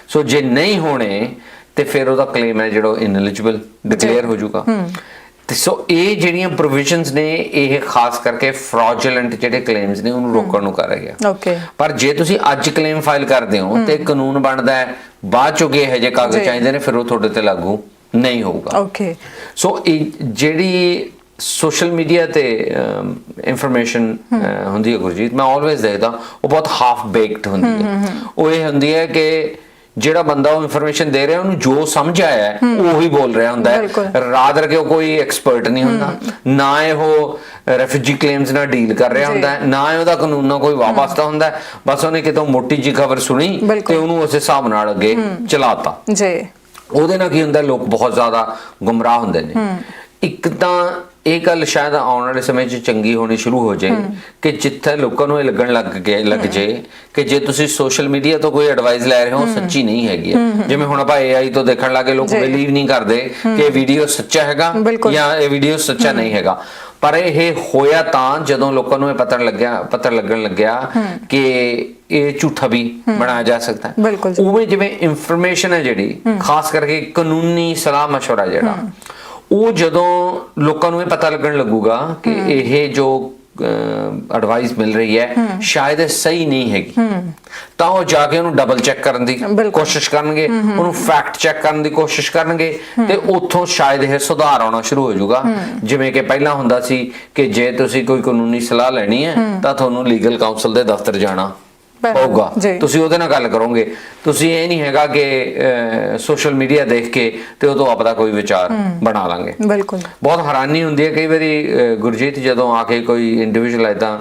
ਸੋ ਜੇ ਨਹੀਂ ਹੋਣੇ ਤੇ ਫਿਰ ਉਹਦਾ ਕਲੇਮ ਹੈ ਜਿਹੜਾ ਇਨਐਲੀਜੀਬਲ ਡਿਕਲੇਅਰ ਹੋ ਜਾਊਗਾ। ਤੇ ਸੋ ਇਹ ਜਿਹੜੀਆਂ ਪ੍ਰੋਵੀਜ਼ਨਸ ਨੇ ਇਹ ਖਾਸ ਕਰਕੇ ਫਰਾਡੂਲੈਂਟ ਜਿਹੜੇ ਕਲੇਮਸ ਨੇ ਉਹਨੂੰ ਰੋਕਣ ਨੂੰ ਕਰ ਰਹੇ ਆ। ਓਕੇ ਪਰ ਜੇ ਤੁਸੀਂ ਅੱਜ ਕਲੇਮ ਫਾਈਲ ਕਰਦੇ ਹੋ ਤੇ ਕਾਨੂੰਨ ਬਣਦਾ ਹੈ ਬਾਅਦ ਚੋਂ ਇਹੋ ਜਿਹੇ ਕਾਗਜ਼ ਜੀ। ਚਾਹੀਦੇ ਨੇ ਫਿਰ ਉਹ ਤੁਹਾਡੇ ਤੇ ਲਾਗੂ ਨਹੀਂ ਹੋਊਗਾ। ਓਕੇ ਸੋ ਇਹ ਜਿਹੜੀ ਸੋਸ਼ਲ ਮੀਡੀਆ ਤੇ ਇਨਫੋਰਮੇਸ਼ਨ ਹੁੰਦੀ ਹੈ ਗੁਰਜੀਤ ਮੈਂ ਆਲਵੇਜ਼ ਦੇਖਦਾ ਉਹ ਬਹੁਤ ਹਾਫ ਬੇਕਡ ਹੁੰਦੀ ਹੈ। ਉਹ ਇਹ ਹੁੰਦੀ ਹੈ ਕਿ ਜਿਹੜਾ ਬੰਦਾ ਉਹ ਇਨਫੋਰਮੇਸ਼ਨ ਦੇ ਰਿਹਾ ਉਹਨੂੰ ਜੋ ਸਮਝ ਆਇਆ ਹੈ। ਉਹੀ ਬੋਲ ਰਿਹਾ ਹੁੰਦਾ। ਹੈ। ਰਾਦਰ ਕਿ ਉਹ ਕੋਈ ਐਕਸਪਰਟ ਨਹੀਂ ਹੁੰਦਾ। ਨਾ ਇਹ ਉਹ ਰੈਫਿਊਜੀ ਕਲੇਮਸ ਨਾਲ ਡੀਲ ਕਰ ਰਿਹਾ। ਹੁੰਦਾ ਹੈ ਨਾ ਇਹ ਉਹਦਾ ਕਾਨੂੰਨ ਨਾਲ ਕੋਈ ਵਾਪਸਤਾ ਹੁੰਦਾ ਹੈ। ਬਸ ਉਹਨੇ ਕਿਤੋਂ ਮੋਟੀ ਜੀ ਖਬਰ ਸੁਣੀ। ਤੇ ਉਹਨੂੰ ਉਸੇ ਹਿਸਾਬ ਨਾਲ ਅੱਗੇ ਚਲਾਤਾ। ਜੀ। ਉਹਦੇ ਨਾਲ ਕੀ ਹੁੰਦਾ ਲੋਕ ਬਹੁਤ ਜ਼ਿਆਦਾ ਗੁੰਮਰਾਹ ਹੁੰਦੇ ਨੇ। ਇੱਕ ਤਾਂ ਇਹ ਗੱਲ ਸ਼ਾਇਦ ਆਉਣ ਵਾਲੇ ਸਮੇਂ 'ਚ ਚੰਗੀ ਹੋਣੀ ਸ਼ੁਰੂ ਹੋ ਜਾਏ ਕਿ ਜਿੱਥੇ ਲੋਕਾਂ ਨੂੰ ਇਹ ਲੱਗਣ ਲੱਗ ਗਿਆ ਲੱਗ ਜੇ ਕਿ ਜੇ ਤੁਸੀਂ ਸੋਸ਼ਲ ਮੀਡੀਆ ਤੋਂ ਕੋਈ ਐਡਵਾਈਸ ਲੈ ਰਹੇ ਹੋ ਉਹ ਸੱਚੀ ਨਹੀਂ ਹੈਗੀ ਹੈ ਜਿਵੇਂ ਹੁਣ ਆਪਾਂ AI ਤੋਂ ਦੇਖਣ ਲੱਗੇ ਲੋਕ ਜੀ। ਬਿਲੀਵ ਨਹੀਂ ਕਰਦੇ ਕਿ ਇਹ ਵੀਡੀਓ ਸੱਚਾ ਹੈਗਾ ਬਿਲਕੁਲ। ਜਾਂ ਇਹ ਵੀਡੀਓ ਸੱਚਾ ਨਹੀਂ ਹੈਗਾ ਪਰ ਇਹ ਹੋਇਆ ਤਾਂ ਜਦੋਂ ਲੋਕਾਂ ਨੂੰ ਇਹ ਪਤਾ ਲੱਗਿਆ ਪਤਾ ਲੱਗਣ ਲੱਗਿਆ ਕਿ ਇਹ ਝੂਠਾ ਵੀ ਬਣਾਇਆ ਜਾ ਸਕਦਾ ਹੈ ਬਿਲਕੁਲ ਜੀ। ਉਵੇਂ ਜਿਵੇਂ ਇਨਫੋਰਮੇਸ਼ਨ ਹੈ ਜਿਹੜੀ ਖਾਸ ਕਰਕੇ ਕਾਨੂੰਨੀ ਸਲਾਹ مشورہ ਜਿਹੜਾ ਉਹ ਜਦੋਂ ਲੋਕਾਂ ਨੂੰ ਇਹ ਪਤਾ ਲੱਗਣ ਲੱਗੂਗਾ ਕਿ ਇਹ ਜੋ ਐਡਵਾਈਸ ਮਿਲ ਰਹੀ ਹੈ ਸ਼ਾਇਦ ਇਹ ਸਹੀ ਨਹੀਂ ਹੈਗੀ। ਤਾਂ ਉਹ ਜਾ ਕੇ ਉਹਨੂੰ ਡਬਲ ਚੈੱਕ ਕਰਨ ਦੀ। ਕੋਸ਼ਿਸ਼ ਕਰਨਗੇ ਉਹਨੂੰ ਫੈਕਟ ਚੈੱਕ ਕਰਨ ਦੀ ਕੋਸ਼ਿਸ਼ ਕਰਨਗੇ ਤੇ ਉੱਥੋਂ ਸ਼ਾਇਦ ਇਹ ਸੁਧਾਰ ਆਉਣਾ ਸ਼ੁਰੂ ਹੋ ਜਾਊਗਾ। ਜਿਵੇਂ ਕਿ ਪਹਿਲਾਂ ਹੁੰਦਾ ਸੀ ਕਿ ਜੇ ਤੁਸੀਂ ਕੋਈ ਕਾਨੂੰਨੀ ਸਲਾਹ ਲੈਣੀ ਹੈ ਤਾਂ ਤੁਹਾਨੂੰ ਲੀਗਲ ਕਾਉਂਸਲ ਦੇ ਦਫ਼ਤਰ ਜਾਣਾ ਜੀ। ਤੁਸੀਂ ਉਹਦੇ ਨਾਲ ਗੱਲ ਕਰੋਗੇ। ਤੁਸੀਂ ਇਹ ਨਹੀਂ ਹੈਗਾ ਕਿ ਸੋਸ਼ਲ ਮੀਡੀਆ ਦੇਖ ਕੇ ਤੇ ਉਹ ਤੋਂ ਆਪਦਾ ਕੋਈ ਵਿਚਾਰ ਬਣਾ ਲਾਂਗੇ। ਬਿਲਕੁਲ। ਬਹੁਤ ਹੈਰਾਨੀ ਹੁੰਦੀ ਹੈ ਕਈ ਵਾਰੀ ਗੁਰਜੀਤ ਜਦੋਂ ਆ ਕੇ ਕੋਈ ਇੰਡੀਵਿਜੂਅਲ ਇਦਾਂ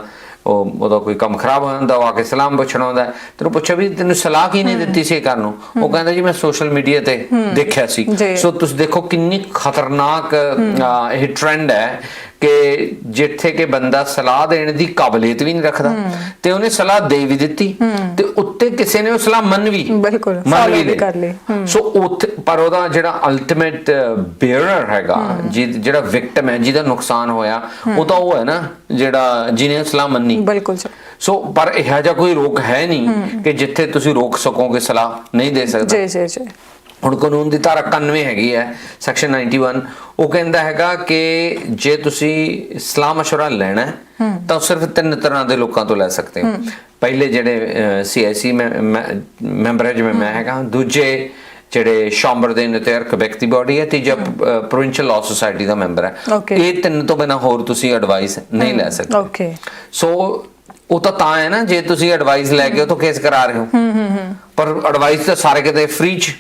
ਉਹ ਉਹਦਾ ਕੋਈ ਕੰਮ ਖਰਾਬ ਹੋ ਜਾਂਦਾ ਉਹ ਆ ਕੇ ਸਲਾਮ ਪੁੱਛਣਾ ਹੁੰਦਾ ਹੈ। ਤੈਨੂੰ ਪੁੱਛਿਆ ਵੀ ਤੈਨੂੰ ਸਲਾਹ ਕੀ ਨਹੀਂ ਦਿੱਤੀ ਸੀ ਕਰਨ ਨੂੰ? ਉਹ ਕਹਿੰਦਾ ਜੀ ਮੈਂ ਸੋਸ਼ਲ ਮੀਡੀਆ ਤੇ ਦੇਖਿਆ ਸੀ। ਸੋ ਤੁਸੀਂ ਦੇਖੋ ਕਿੰਨੀ ਖਤਰਨਾਕ ਇਹ ਟ੍ਰੈਂਡ ਹੈ। ਕਿ ਜਿੱਥੇ ਕਿ ਬੰਦਾ ਸਲਾਹ ਦੇਣ ਦੀ ਕਾਬਲੀਅਤ ਵੀ ਨਹੀਂ ਰੱਖਦਾ ਤੇ ਉਹਨੇ ਸਲਾਹ ਦੇ ਵੀ ਦਿੱਤੀ ਤੇ ਉੱਤੇ ਕਿਸੇ ਨੇ ਉਹ ਸਲਾਹ ਮੰਨ ਵੀ ਬਿਲਕੁਲ, ਮੰਨ ਵੀ ਕਰ ਲਈ। ਸੋ ਉੱਥੇ ਪਰ ਉਹਦਾ ਜਿਹੜਾ ਅਲਟੀਮੇਟ ਬੇਅਰਰ ਹੈਗਾ ਜਿਹ- ਜਿਹੜਾ ਵਿਕਟਮ ਹੈ ਜਿਹਦਾ ਨੁਕਸਾਨ ਹੋਇਆ ਉਹ ਤਾਂ ਉਹ ਹੈ ਨਾ ਜਿਹੜਾ ਜਿਹਨੇ ਸਲਾਹ ਮੰਨੀ। ਬਿਲਕੁਲ ਸੋ ਪਰ ਇਹੋ ਜਿਹਾ ਕੋਈ ਰੋਕ ਹੈ ਨਹੀਂ ਕਿ ਜਿੱਥੇ ਤੁਸੀਂ ਰੋਕ ਸਕੋਗੇ ਸਲਾਹ ਨਹੀਂ ਦੇ ਸਕਦਾ। ਜੀ ਜੀ ਜੀ। ਹੁਣ ਕਾਨੂੰਨ ਦੀ ਧਾਰਾ 91 ਹੈਗੀ ਹੈ ਸੈਕਸ਼ਨ 91 ਉਹ ਕਹਿੰਦਾ ਹੈਗਾ ਕਿ ਜੇ ਤੁਸੀਂ ਸਲਾਹ مشورہ ਲੈਣਾ ਹੈ ਤਾਂ ਸਿਰਫ ਤਿੰਨ ਤਰ੍ਹਾਂ ਦੇ ਲੋਕਾਂ ਤੋਂ ਲੈ ਸਕਦੇ ਹੋ ਪਹਿਲੇ ਜਿਹੜੇ ਸੀਆਈਸੀ ਮੈਂਬਰ ਹੈ ਜਿਵੇਂ ਮੈਂ ਹੈਗਾ ਦੂਜੇ ਜਿਹੜੇ ਸ਼ਾਮਬਰ ਦੇ ਨਤਿਆਰ ਕਬੈਕ ਦੀ ਬਾਡੀ ਹੈ ਤੀਜਾ ਪ੍ਰੋਵਿੰਸ਼ੀਅਲ ਲਾਅ ਸੁਸਾਇਟੀ ਦਾ ਮੈਂਬਰ ਹੈ Okay. ਇਹ ਤਿੰਨ ਤੋਂ ਬਿਨਾ ਹੋਰ ਤੁਸੀਂ ਐਡਵਾਈਸ ਨਹੀਂ ਲੈ ਸਕਦੇ ਓਕੇ ਸੋ ਉਹ ਤਾਂ ਤਾਂ ਹੈ ਨਾ ਜੇ ਤੁਸੀਂ ਐਡਵਾਈਸ ਲੈ ਕੇ ਤੋਂ ਕੇਸ ਕਰਾ ਰਹੇ ਹੋ। ਪਰ ਐਡਵਾਈਸ ਤਾਂ ਸਾਰੇ ਕਿਤੇ ਫ੍ਰੀ ਚ।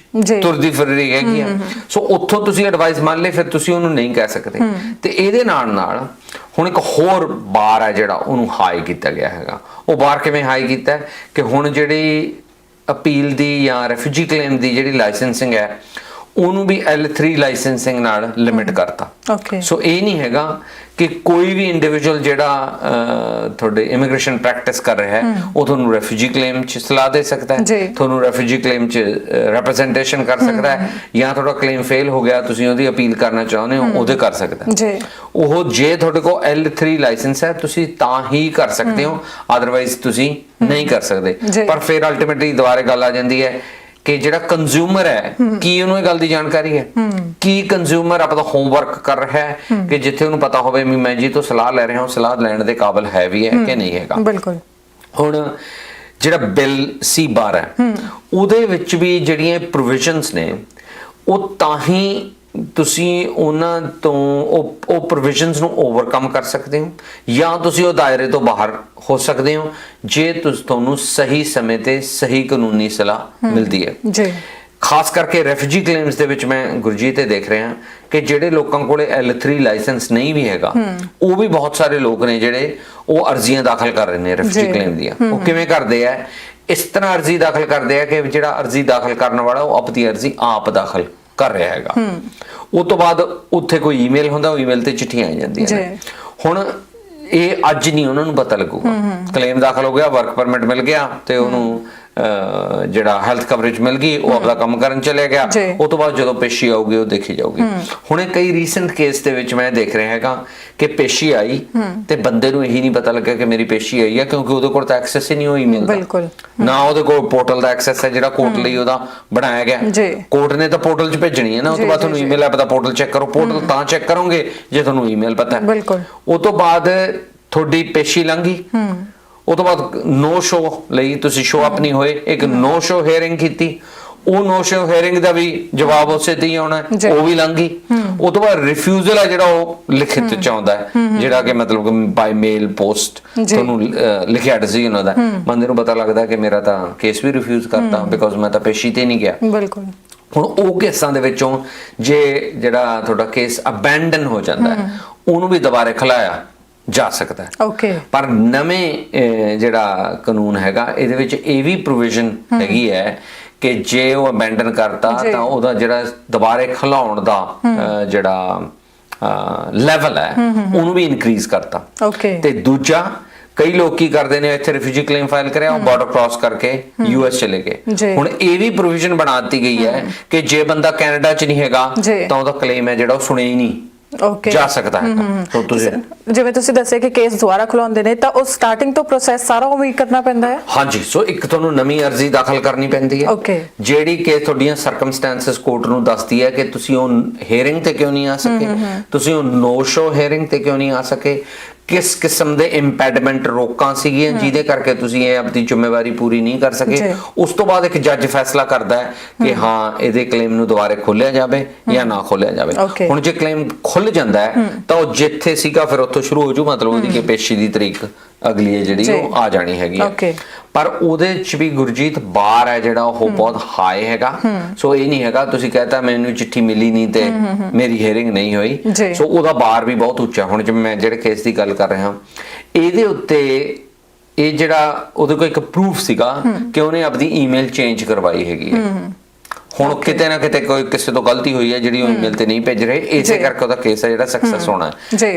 ਤੁਰਦੀ ਫਿਰ ਰਹੀ ਹੈਗੀ ਆ। ਸੋ ਉੱਥੋਂ ਤੁਸੀਂ ਐਡਵਾਈਸ ਮੰਨ ਲਈ ਫਿਰ ਤੁਸੀਂ ਉਹਨੂੰ ਨਹੀਂ ਕਹਿ ਸਕਦੇ। ਤੇ ਇਹਦੇ ਨਾਲ ਨਾਲ ਹੁਣ ਇੱਕ ਹੋਰ ਬਾਰ ਹੈ ਜਿਹੜਾ ਉਹਨੂੰ ਹਾਈ ਕੀਤਾ ਗਿਆ ਹੈਗਾ। ਉਹ ਬਾਰ ਕਿਵੇਂ ਹਾਈ ਕੀਤਾ? ਹੈ ਕਿ ਹੁਣ ਜਿਹੜੀ ਅਪੀਲ ਦੀ ਜਾਂ ਰੈਫਿਊਜੀ ਕਲੇਮ ਦੀ ਜਿਹੜੀ ਲਾਇਸੈਂਸਿੰਗ ਹੈ ਉਹਨੂੰ ਵੀ L3 ਲਾਇਸੈਂਸਿੰਗ ਨਾਲ ਲਿਮਿਟ ਕਰਤਾ। ਓਕੇ ਸੋ ਇਹ ਨਹੀਂ ਹੈਗਾ ਕਿ ਕੋਈ ਵੀ ਇੰਡੀਵਿਜੂਅਲ ਜਿਹੜਾ ਤੁਹਾਡੇ ਇਮੀਗ੍ਰੇਸ਼ਨ ਪ੍ਰੈਕਟਿਸ ਕਰ ਰਿਹਾ ਹੈ ਉਹ ਤੁਹਾਨੂੰ ਰੈਫਿਊਜੀ ਕਲੇਮ 'ਚ ਸਲਾਹ ਦੇ ਸਕਦਾ। ਹੈ ਤੁਹਾਨੂੰ ਰੈਫਿਊਜੀ ਕਲੇਮ 'ਚ ਰਿਪਰੈਜ਼ੈਂਟੇਸ਼ਨ ਕਰ ਸਕਦਾ ਹੈ ਜਾਂ ਤੁਹਾਡਾ ਕਲੇਮ ਫੇਲ ਹੋ ਗਿਆ ਤੁਸੀਂ ਉਹਦੀ ਅਪੀਲ ਕਰਨਾ ਚਾਹੁੰਦੇ ਹੋ ਉਹਦੇ ਕਰ ਸਕਦਾ ਹੈ। ਜੀ। ਉਹ ਜੇ ਤੁਹਾਡੇ ਕੋਲ L3 ਲਾਇਸੈਂਸ ਹੈ ਤੁਸੀਂ ਤਾਂ ਹੀ ਕਰ ਸਕਦੇ ਹੋ ਅਦਰਵਾਈਜ਼ ਤੁਸੀਂ ਨਹੀਂ ਕਰ। ਸਕਦੇ। ਪਰ ਫਿਰ ਅਲਟੀਮੇਟਲੀ ਦੁਬਾਰੇ ਗੱਲ ਆ ਜਾਂਦੀ ਹੈ ਕਿ ਜਿਹੜਾ ਕੰਜ਼ਿਊਮਰ ਹੈ ਕੀ ਉਹਨੂੰ ਇਹ ਗੱਲ ਦੀ ਜਾਣਕਾਰੀ ਹੈ? ਕੀ ਕੰਜ਼ਿਊਮਰ ਆਪਣਾ ਹੋਮਵਰਕ ਕਰ ਰਿਹਾ ਹੈ? ਕਿ ਜਿੱਥੇ ਉਹਨੂੰ ਪਤਾ ਹੋਵੇ ਵੀ ਮੈਂ ਜੀ ਤੋਂ ਸਲਾਹ ਲੈ ਰਿਹਾ ਹਾਂ ਸਲਾਹ ਲੈਣ ਦੇ ਕਾਬਿਲ ਹੈ ਵੀ ਹੈ ਕਿ ਨਹੀਂ ਹੈਗਾ। ਬਿਲਕੁਲ। ਹੁਣ ਜਿਹੜਾ ਬਿੱਲ C12 ਹੈ। ਉਹਦੇ ਵਿੱਚ ਵੀ ਜਿਹੜੀਆਂ ਪ੍ਰੋਵੀਜ਼ਨਸ ਨੇ ਉਹ ਤਾਂ ਹੀ ਤੁਸੀਂ ਉਹਨਾਂ ਤੋਂ ਉਹ ਉਹ ਪ੍ਰੋਵੀਜ਼ਨਸ ਨੂੰ ਓਵਰਕਮ ਕਰ ਸਕਦੇ ਹੋ ਜਾਂ ਤੁਸੀਂ ਉਹ ਦਾਇਰੇ ਤੋਂ ਬਾਹਰ ਹੋ ਸਕਦੇ ਹੋ ਜੇ ਤੁਹਾਨੂੰ ਸਹੀ ਸਮੇਂ ਤੇ ਸਹੀ ਕਾਨੂੰਨੀ ਸਲਾਹ ਮਿਲਦੀ ਹੈ। ਜੀ। ਖਾਸ ਕਰਕੇ ਰੈਫਿਊਜੀ ਕਲੇਮਸ ਦੇ ਵਿੱਚ ਮੈਂ ਗੁਰਜੀਤ ਤੇ ਦੇਖ ਰਿਹਾ ਕਿ ਜਿਹੜੇ ਲੋਕਾਂ ਕੋਲੇ L3 ਲਾਇਸੈਂਸ ਨਹੀਂ ਵੀ ਹੈਗਾ ਉਹ ਵੀ ਬਹੁਤ ਸਾਰੇ ਲੋਕ ਨੇ ਜਿਹੜੇ ਉਹ ਅਰਜ਼ੀਆਂ ਦਾਖਲ ਕਰ ਰਹੇ ਨੇ ਰੈਫਿਊਜੀ। ਕਲੇਮ ਦੀਆਂ। ਉਹ ਕਿਵੇਂ ਕਰਦੇ ਆ? ਇਸ ਤਰ੍ਹਾਂ ਅਰਜ਼ੀ ਦਾਖਲ ਕਰਦੇ ਆ ਕਿ ਜਿਹੜਾ ਅਰਜ਼ੀ ਦਾਖਲ ਕਰਨ ਵਾਲਾ ਉਹ ਆਪਣੀ ਅਰਜ਼ੀ ਆਪ ਦਾਖਲ ਕਰ ਰਿਹਾ ਹੈਗਾ। ਉਹ ਤੋਂ ਬਾਅਦ ਉੱਥੇ ਕੋਈ ਈਮੇਲ ਹੁੰਦਾ ਉਹ ਈਮੇਲ ਤੇ ਚਿੱਠੀਆਂ ਆ ਜਾਂਦੀਆਂ ਨੇ। ਹੁਣ ਇਹ ਅੱਜ ਨਹੀਂ ਉਹਨਾਂ ਨੂੰ ਪਤਾ ਲੱਗੂਗਾ। ਕਲੇਮ ਦਾਖਲ ਹੋ ਗਿਆ ਵਰਕ ਪਰਮਿਟ ਮਿਲ ਗਿਆ ਤੇ ਉਹਨੂੰ ਜਿਹੜਾ ਹੈਲਥ ਕਵਰੇਜ ਮਿਲ ਗਈ ਉਹ ਆਪਣਾ ਕੰਮ ਕਰਨ ਚਲੇ ਗਿਆ। ਉਹ ਤੋਂ ਬਾਅਦ ਜਦੋਂ ਪੇਸ਼ੀ ਆਊਗੀ ਉਹ ਦੇਖੀ ਜਾਊਗੀ। ਹੁਣ ਕਈ ਰੀਸੈਂਟ ਕੇਸ ਦੇ ਵਿੱਚ ਮੈਂ ਦੇਖ ਰਿਹਾ ਹੈਗਾ ਕਿ ਪੇਸ਼ੀ ਆਈ ਤੇ ਬੰਦੇ ਨੂੰ ਇਹੀ ਨਹੀਂ ਪਤਾ ਲੱਗਾ ਕਿ ਮੇਰੀ ਪੇਸ਼ੀ ਆਈ ਹੈ ਕਿਉਂਕਿ ਉਹਦੇ ਕੋਲ ਤਾਂ ਐਕਸੈਸ ਹੀ ਨਹੀਂ ਹੋਈ ਈਮੇਲ ਦਾ ਬਿਲਕੁਲ। ਨਾ ਉਹਦੇ ਕੋਲ ਪੋਰਟਲ ਦਾ ਐਕਸੈਸ ਹੈ ਜਿਹੜਾ ਕੋਰਟ ਲਈ ਉਹਦਾ ਬਣਾਇਆ ਗਿਆ। ਕੋਰਟ ਨੇ ਤਾਂ ਪੋਰਟਲ 'ਚ ਭੇਜਣੀ ਹੈ ਨਾ ਉਹ ਤੋਂ ਬਾਅਦ ਤੁਹਾਨੂੰ। ਈਮੇਲ ਹੈ ਪਤਾ ਪੋਰਟਲ ਚੈੱਕ ਕਰੋ। ਪੋਰਟਲ ਤਾਂ ਚੈੱਕ ਕਰੋਗੇ ਜੇ ਤੁਹਾਨੂੰ ਈਮੇਲ ਪਤਾ ਹੈ। ਬਿਲਕੁਲ। ਉਹ ਤੋਂ ਬਾਅਦ ਤੁਹਾਡੀ ਪੇਸ਼ੀ ਲੰਘੀ ਉਹ ਤੋਂ ਬਾਅਦ ਨੋ ਸ਼ੋ ਲਈ ਤੁਸੀਂ ਸ਼ੋ ਅਪ ਨਹੀਂ ਹੋਏ। ਇੱਕ ਨੋ ਸ਼ੋ ਹੀਅਰਿੰਗ ਕੀਤੀ। ਉਹ ਨੋ ਸ਼ੋ ਹੀਅਰਿੰਗ ਦਾ ਵੀ ਜਵਾਬ ਉਸੇ ਤੇ ਹੀ ਆਉਣਾ। ਉਹ ਵੀ ਲੰਘੀ ਉਹ ਤੋਂ ਬਾਅਦ ਰਿਫਿਊਜ਼ਲ ਹੈ ਜਿਹੜਾ ਉਹ ਲਿਖਿਤ ਚ ਆਉਂਦਾ ਹੈ। ਜਿਹੜਾ ਕਿ ਮਤਲਬ ਬਾਈ ਮੇਲ ਪੋਸਟ। ਤੁਹਾਨੂੰ ਲਿਖਿਆ ਡਿਸੀਜਨ ਹੁੰਦਾ ਹੈ। ਬੰਦੇ ਨੂੰ ਪਤਾ ਲੱਗਦਾ ਕਿ ਮੇਰਾ ਤਾਂ ਕੇਸ ਵੀ ਰਿਫਿਊਜ਼ ਕਰਤਾ ਬਿਕੋਜ਼ ਮੈਂ ਤਾਂ ਪੇਸ਼ੀ ਤੇ ਨਹੀਂ ਗਿਆ। ਬਿਲਕੁਲ। ਹੁਣ ਉਹ ਕੇਸਾਂ ਦੇ ਵਿੱਚੋਂ ਜੇ ਜਿਹੜਾ ਤੁਹਾਡਾ ਕੇਸ ਅਬੈਂਡਨ ਹੋ ਜਾਂਦਾ ਹੈ ਉਹਨੂੰ ਵੀ ਦੁਬਾਰੇ ਖਲਾਇਆ। ਜਾ ਸਕਦਾ ਹੈ। ਓਕੇ ਪਰ ਨਵੇਂ ਜਿਹੜਾ ਕਾਨੂੰਨ ਹੈਗਾ ਇਹਦੇ ਵਿੱਚ ਇਹ ਵੀ ਪ੍ਰੋਵੀਜ਼ਨ ਹੈਗੀ ਹੈ ਕਿ ਜੇ ਉਹ ਅਬੈਂਡਨ ਕਰਤਾ। ਤਾਂ ਉਹਦਾ ਜਿਹੜਾ ਦੁਬਾਰੇ ਖਲਾਉਣ ਦਾ ਜਿਹੜਾ ਲੈਵਲ ਹੈ ਉਹਨੂੰ ਵੀ ਇਨਕਰੀਜ਼ ਕਰਤਾ। ਓਕੇ ਤੇ ਦੂਜਾ ਕਈ ਲੋਕ ਕੀ ਕਰਦੇ ਨੇ ਇੱਥੇ ਰਿਫਿਊਜੀ ਕਲੇਮ ਫਾਈਲ ਕਰਿਆ ਉਹ ਬਾਰਡਰ ਕ੍ਰਾਸ ਕਰਕੇ ਯੂਐਸ ਚਲੇ। ਗਏ। ਹੁਣ ਇਹ ਵੀ ਪ੍ਰੋਵੀਜ਼ਨ ਬਣਾ ਦਿੱਤੀ ਗਈ ਹੈ ਕਿ ਜੇ ਬੰਦਾ ਕੈਨੇਡਾ 'ਚ ਨਹੀਂ ਹੈਗਾ। ਤਾਂ ਉਹਦਾ ਕਲੇਮ ਹੈ ਜਿਹੜਾ ਉਹ ਸੁਣਿਆ ਹੀ ਨਹੀਂ। ਓਕੇ ਜਾ ਸਕਦਾ ਹੈ ਤਾਂ ਤੁਸੀਂ ਜਿਵੇਂ ਤੁਸੀਂ ਦੱਸਿਆ ਕਿ ਕੇਸ ਦੁਬਾਰਾ ਖੁਲਾਉਂਦੇ ਨੇ ਤਾਂ ਉਹ ਸਟਾਰਟਿੰਗ ਤੋਂ ਪ੍ਰੋਸੈਸ ਸਾਰਾ ਉਵੇਂ ਹੀ ਕਰਨਾ ਪੈਂਦਾ ਹੈ? ਹਾਂਜੀ ਸੋ ਇੱਕ ਤੁਹਾਨੂੰ ਨਵੀਂ ਅਰਜ਼ੀ ਦਾਖਲ ਕਰਨੀ ਪੈਂਦੀ ਹੈ। Okay. ਜਿਹੜੀ ਕਿ ਤੁਹਾਡੀਆਂ ਸਰਕਮਸਟੈਂਸਸ ਕੋਰਟ ਨੂੰ ਦੱਸਦੀ ਹੈ ਕਿ ਤੁਸੀਂ ਉਹ ਹੀਅਰਿੰਗ ਤੇ ਕਿਉਂ ਨਹੀਂ ਆ ਸਕੇ? ਤੁਸੀਂ ਉਹ ਨੋ ਸ਼ੋ ਹੀਅਰਿੰਗ ਤੇ ਕਿਉਂ ਨਹੀਂ ਆ ਸਕੇ? ਕਿਸ ਕਿਸਮ ਦੇ ਇੰਪੈਡਮੈਂਟ ਰੋਕਾਂ ਸੀਗੀਆਂ ਜਿਹਦੇ ਕਰਕੇ ਤੁਸੀਂ ਇਹ ਆਪਣੀ ਜ਼ਿੰਮੇਵਾਰੀ ਪੂਰੀ ਨਹੀਂ ਕਰ ਸਕੇ। ਉਸ ਤੋਂ ਬਾਅਦ ਇੱਕ ਜੱਜ ਫੈਸਲਾ ਕਰਦਾ ਹੈ ਕਿ ਹਾਂ ਇਹਦੇ ਕਲੇਮ ਨੂੰ ਦੁਬਾਰੇ ਖੋਲਿਆ ਜਾਵੇ ਜਾਂ ਨਾ ਖੋਲਿਆ ਜਾਵੇ. ਹੁਣ ਜੇ ਕਲੇਮ ਖੁੱਲ ਜਾਂਦਾ ਹੈ ਤਾਂ ਉਹ ਜਿੱਥੇ ਸੀਗਾ ਫਿਰ ਉੱਥੋਂ ਸ਼ੁਰੂ ਹੋ ਜੂ ਮਤਲਬ ਉਹਦੀ ਕਿ ਪੇਸ਼ੀ ਦੀ ਤਰੀਕ ਅਗਲੀ ਹੈ ਜਿਹੜੀ। ਉਹ ਆ ਜਾਣੀ ਹੈਗੀ ਹੈ. ਪਰ ਉਹਦੇ ਚ ਵੀ ਗੁਰਜੀਤ ਬਾਰ ਹੈ ਜਿਹੜਾ ਉਹ ਬਹੁਤ ਹਾਈ ਹੈਗਾ। ਸੋ ਇਹ ਨਹੀਂ ਹੈਗਾ ਤੁਸੀਂ ਕਹਤਾ ਮੈਨੂੰ ਚਿੱਠੀ ਮਿਲੀ ਨਹੀਂ ਤੇ ਮੇਰੀ ਹੀਅਰਿੰਗ ਨਹੀਂ ਹੋਈ। ਸੋ ਉਹਦਾ ਬਾਰ ਵੀ ਬਹੁਤ ਉੱਚਾ। ਹੁਣ ਜਿਵੇਂ ਮੈਂ ਜਿਹੜੇ ਕੇਸ ਦੀ ਗੱਲ ਕਰ ਰਿਹਾ ਇਹਦੇ ਉੱਤੇ ਇਹ ਜਿਹੜਾ ਉਹਦੇ ਕੋਲ ਇੱਕ ਪ੍ਰੂਫ ਸੀਗਾ ਕਿ ਉਹਨੇ ਆਪਣੀ ਈਮੇਲ ਚੇਂਜ ਕਰਵਾਈ ਹੈਗੀ ਹੈ। ਹੁਣ ਕਿਤੇ ਨਾ ਕਿਤੇ ਕੋਈ ਕਿਸੇ ਤੋਂ ਗਲਤੀ ਹੋਈ ਹੈ ਜਿਹੜੀ ਉਹ ਈਮੇਲ ਤੇ ਨਹੀਂ ਭੇਜ ਰਹੇ ਇਸੇ। ਕਰਕੇ ਉਹਦਾ ਕੇਸ ਹੈ ਜਿਹੜਾ ਸਕਸੈਸ ਹੋਣਾ।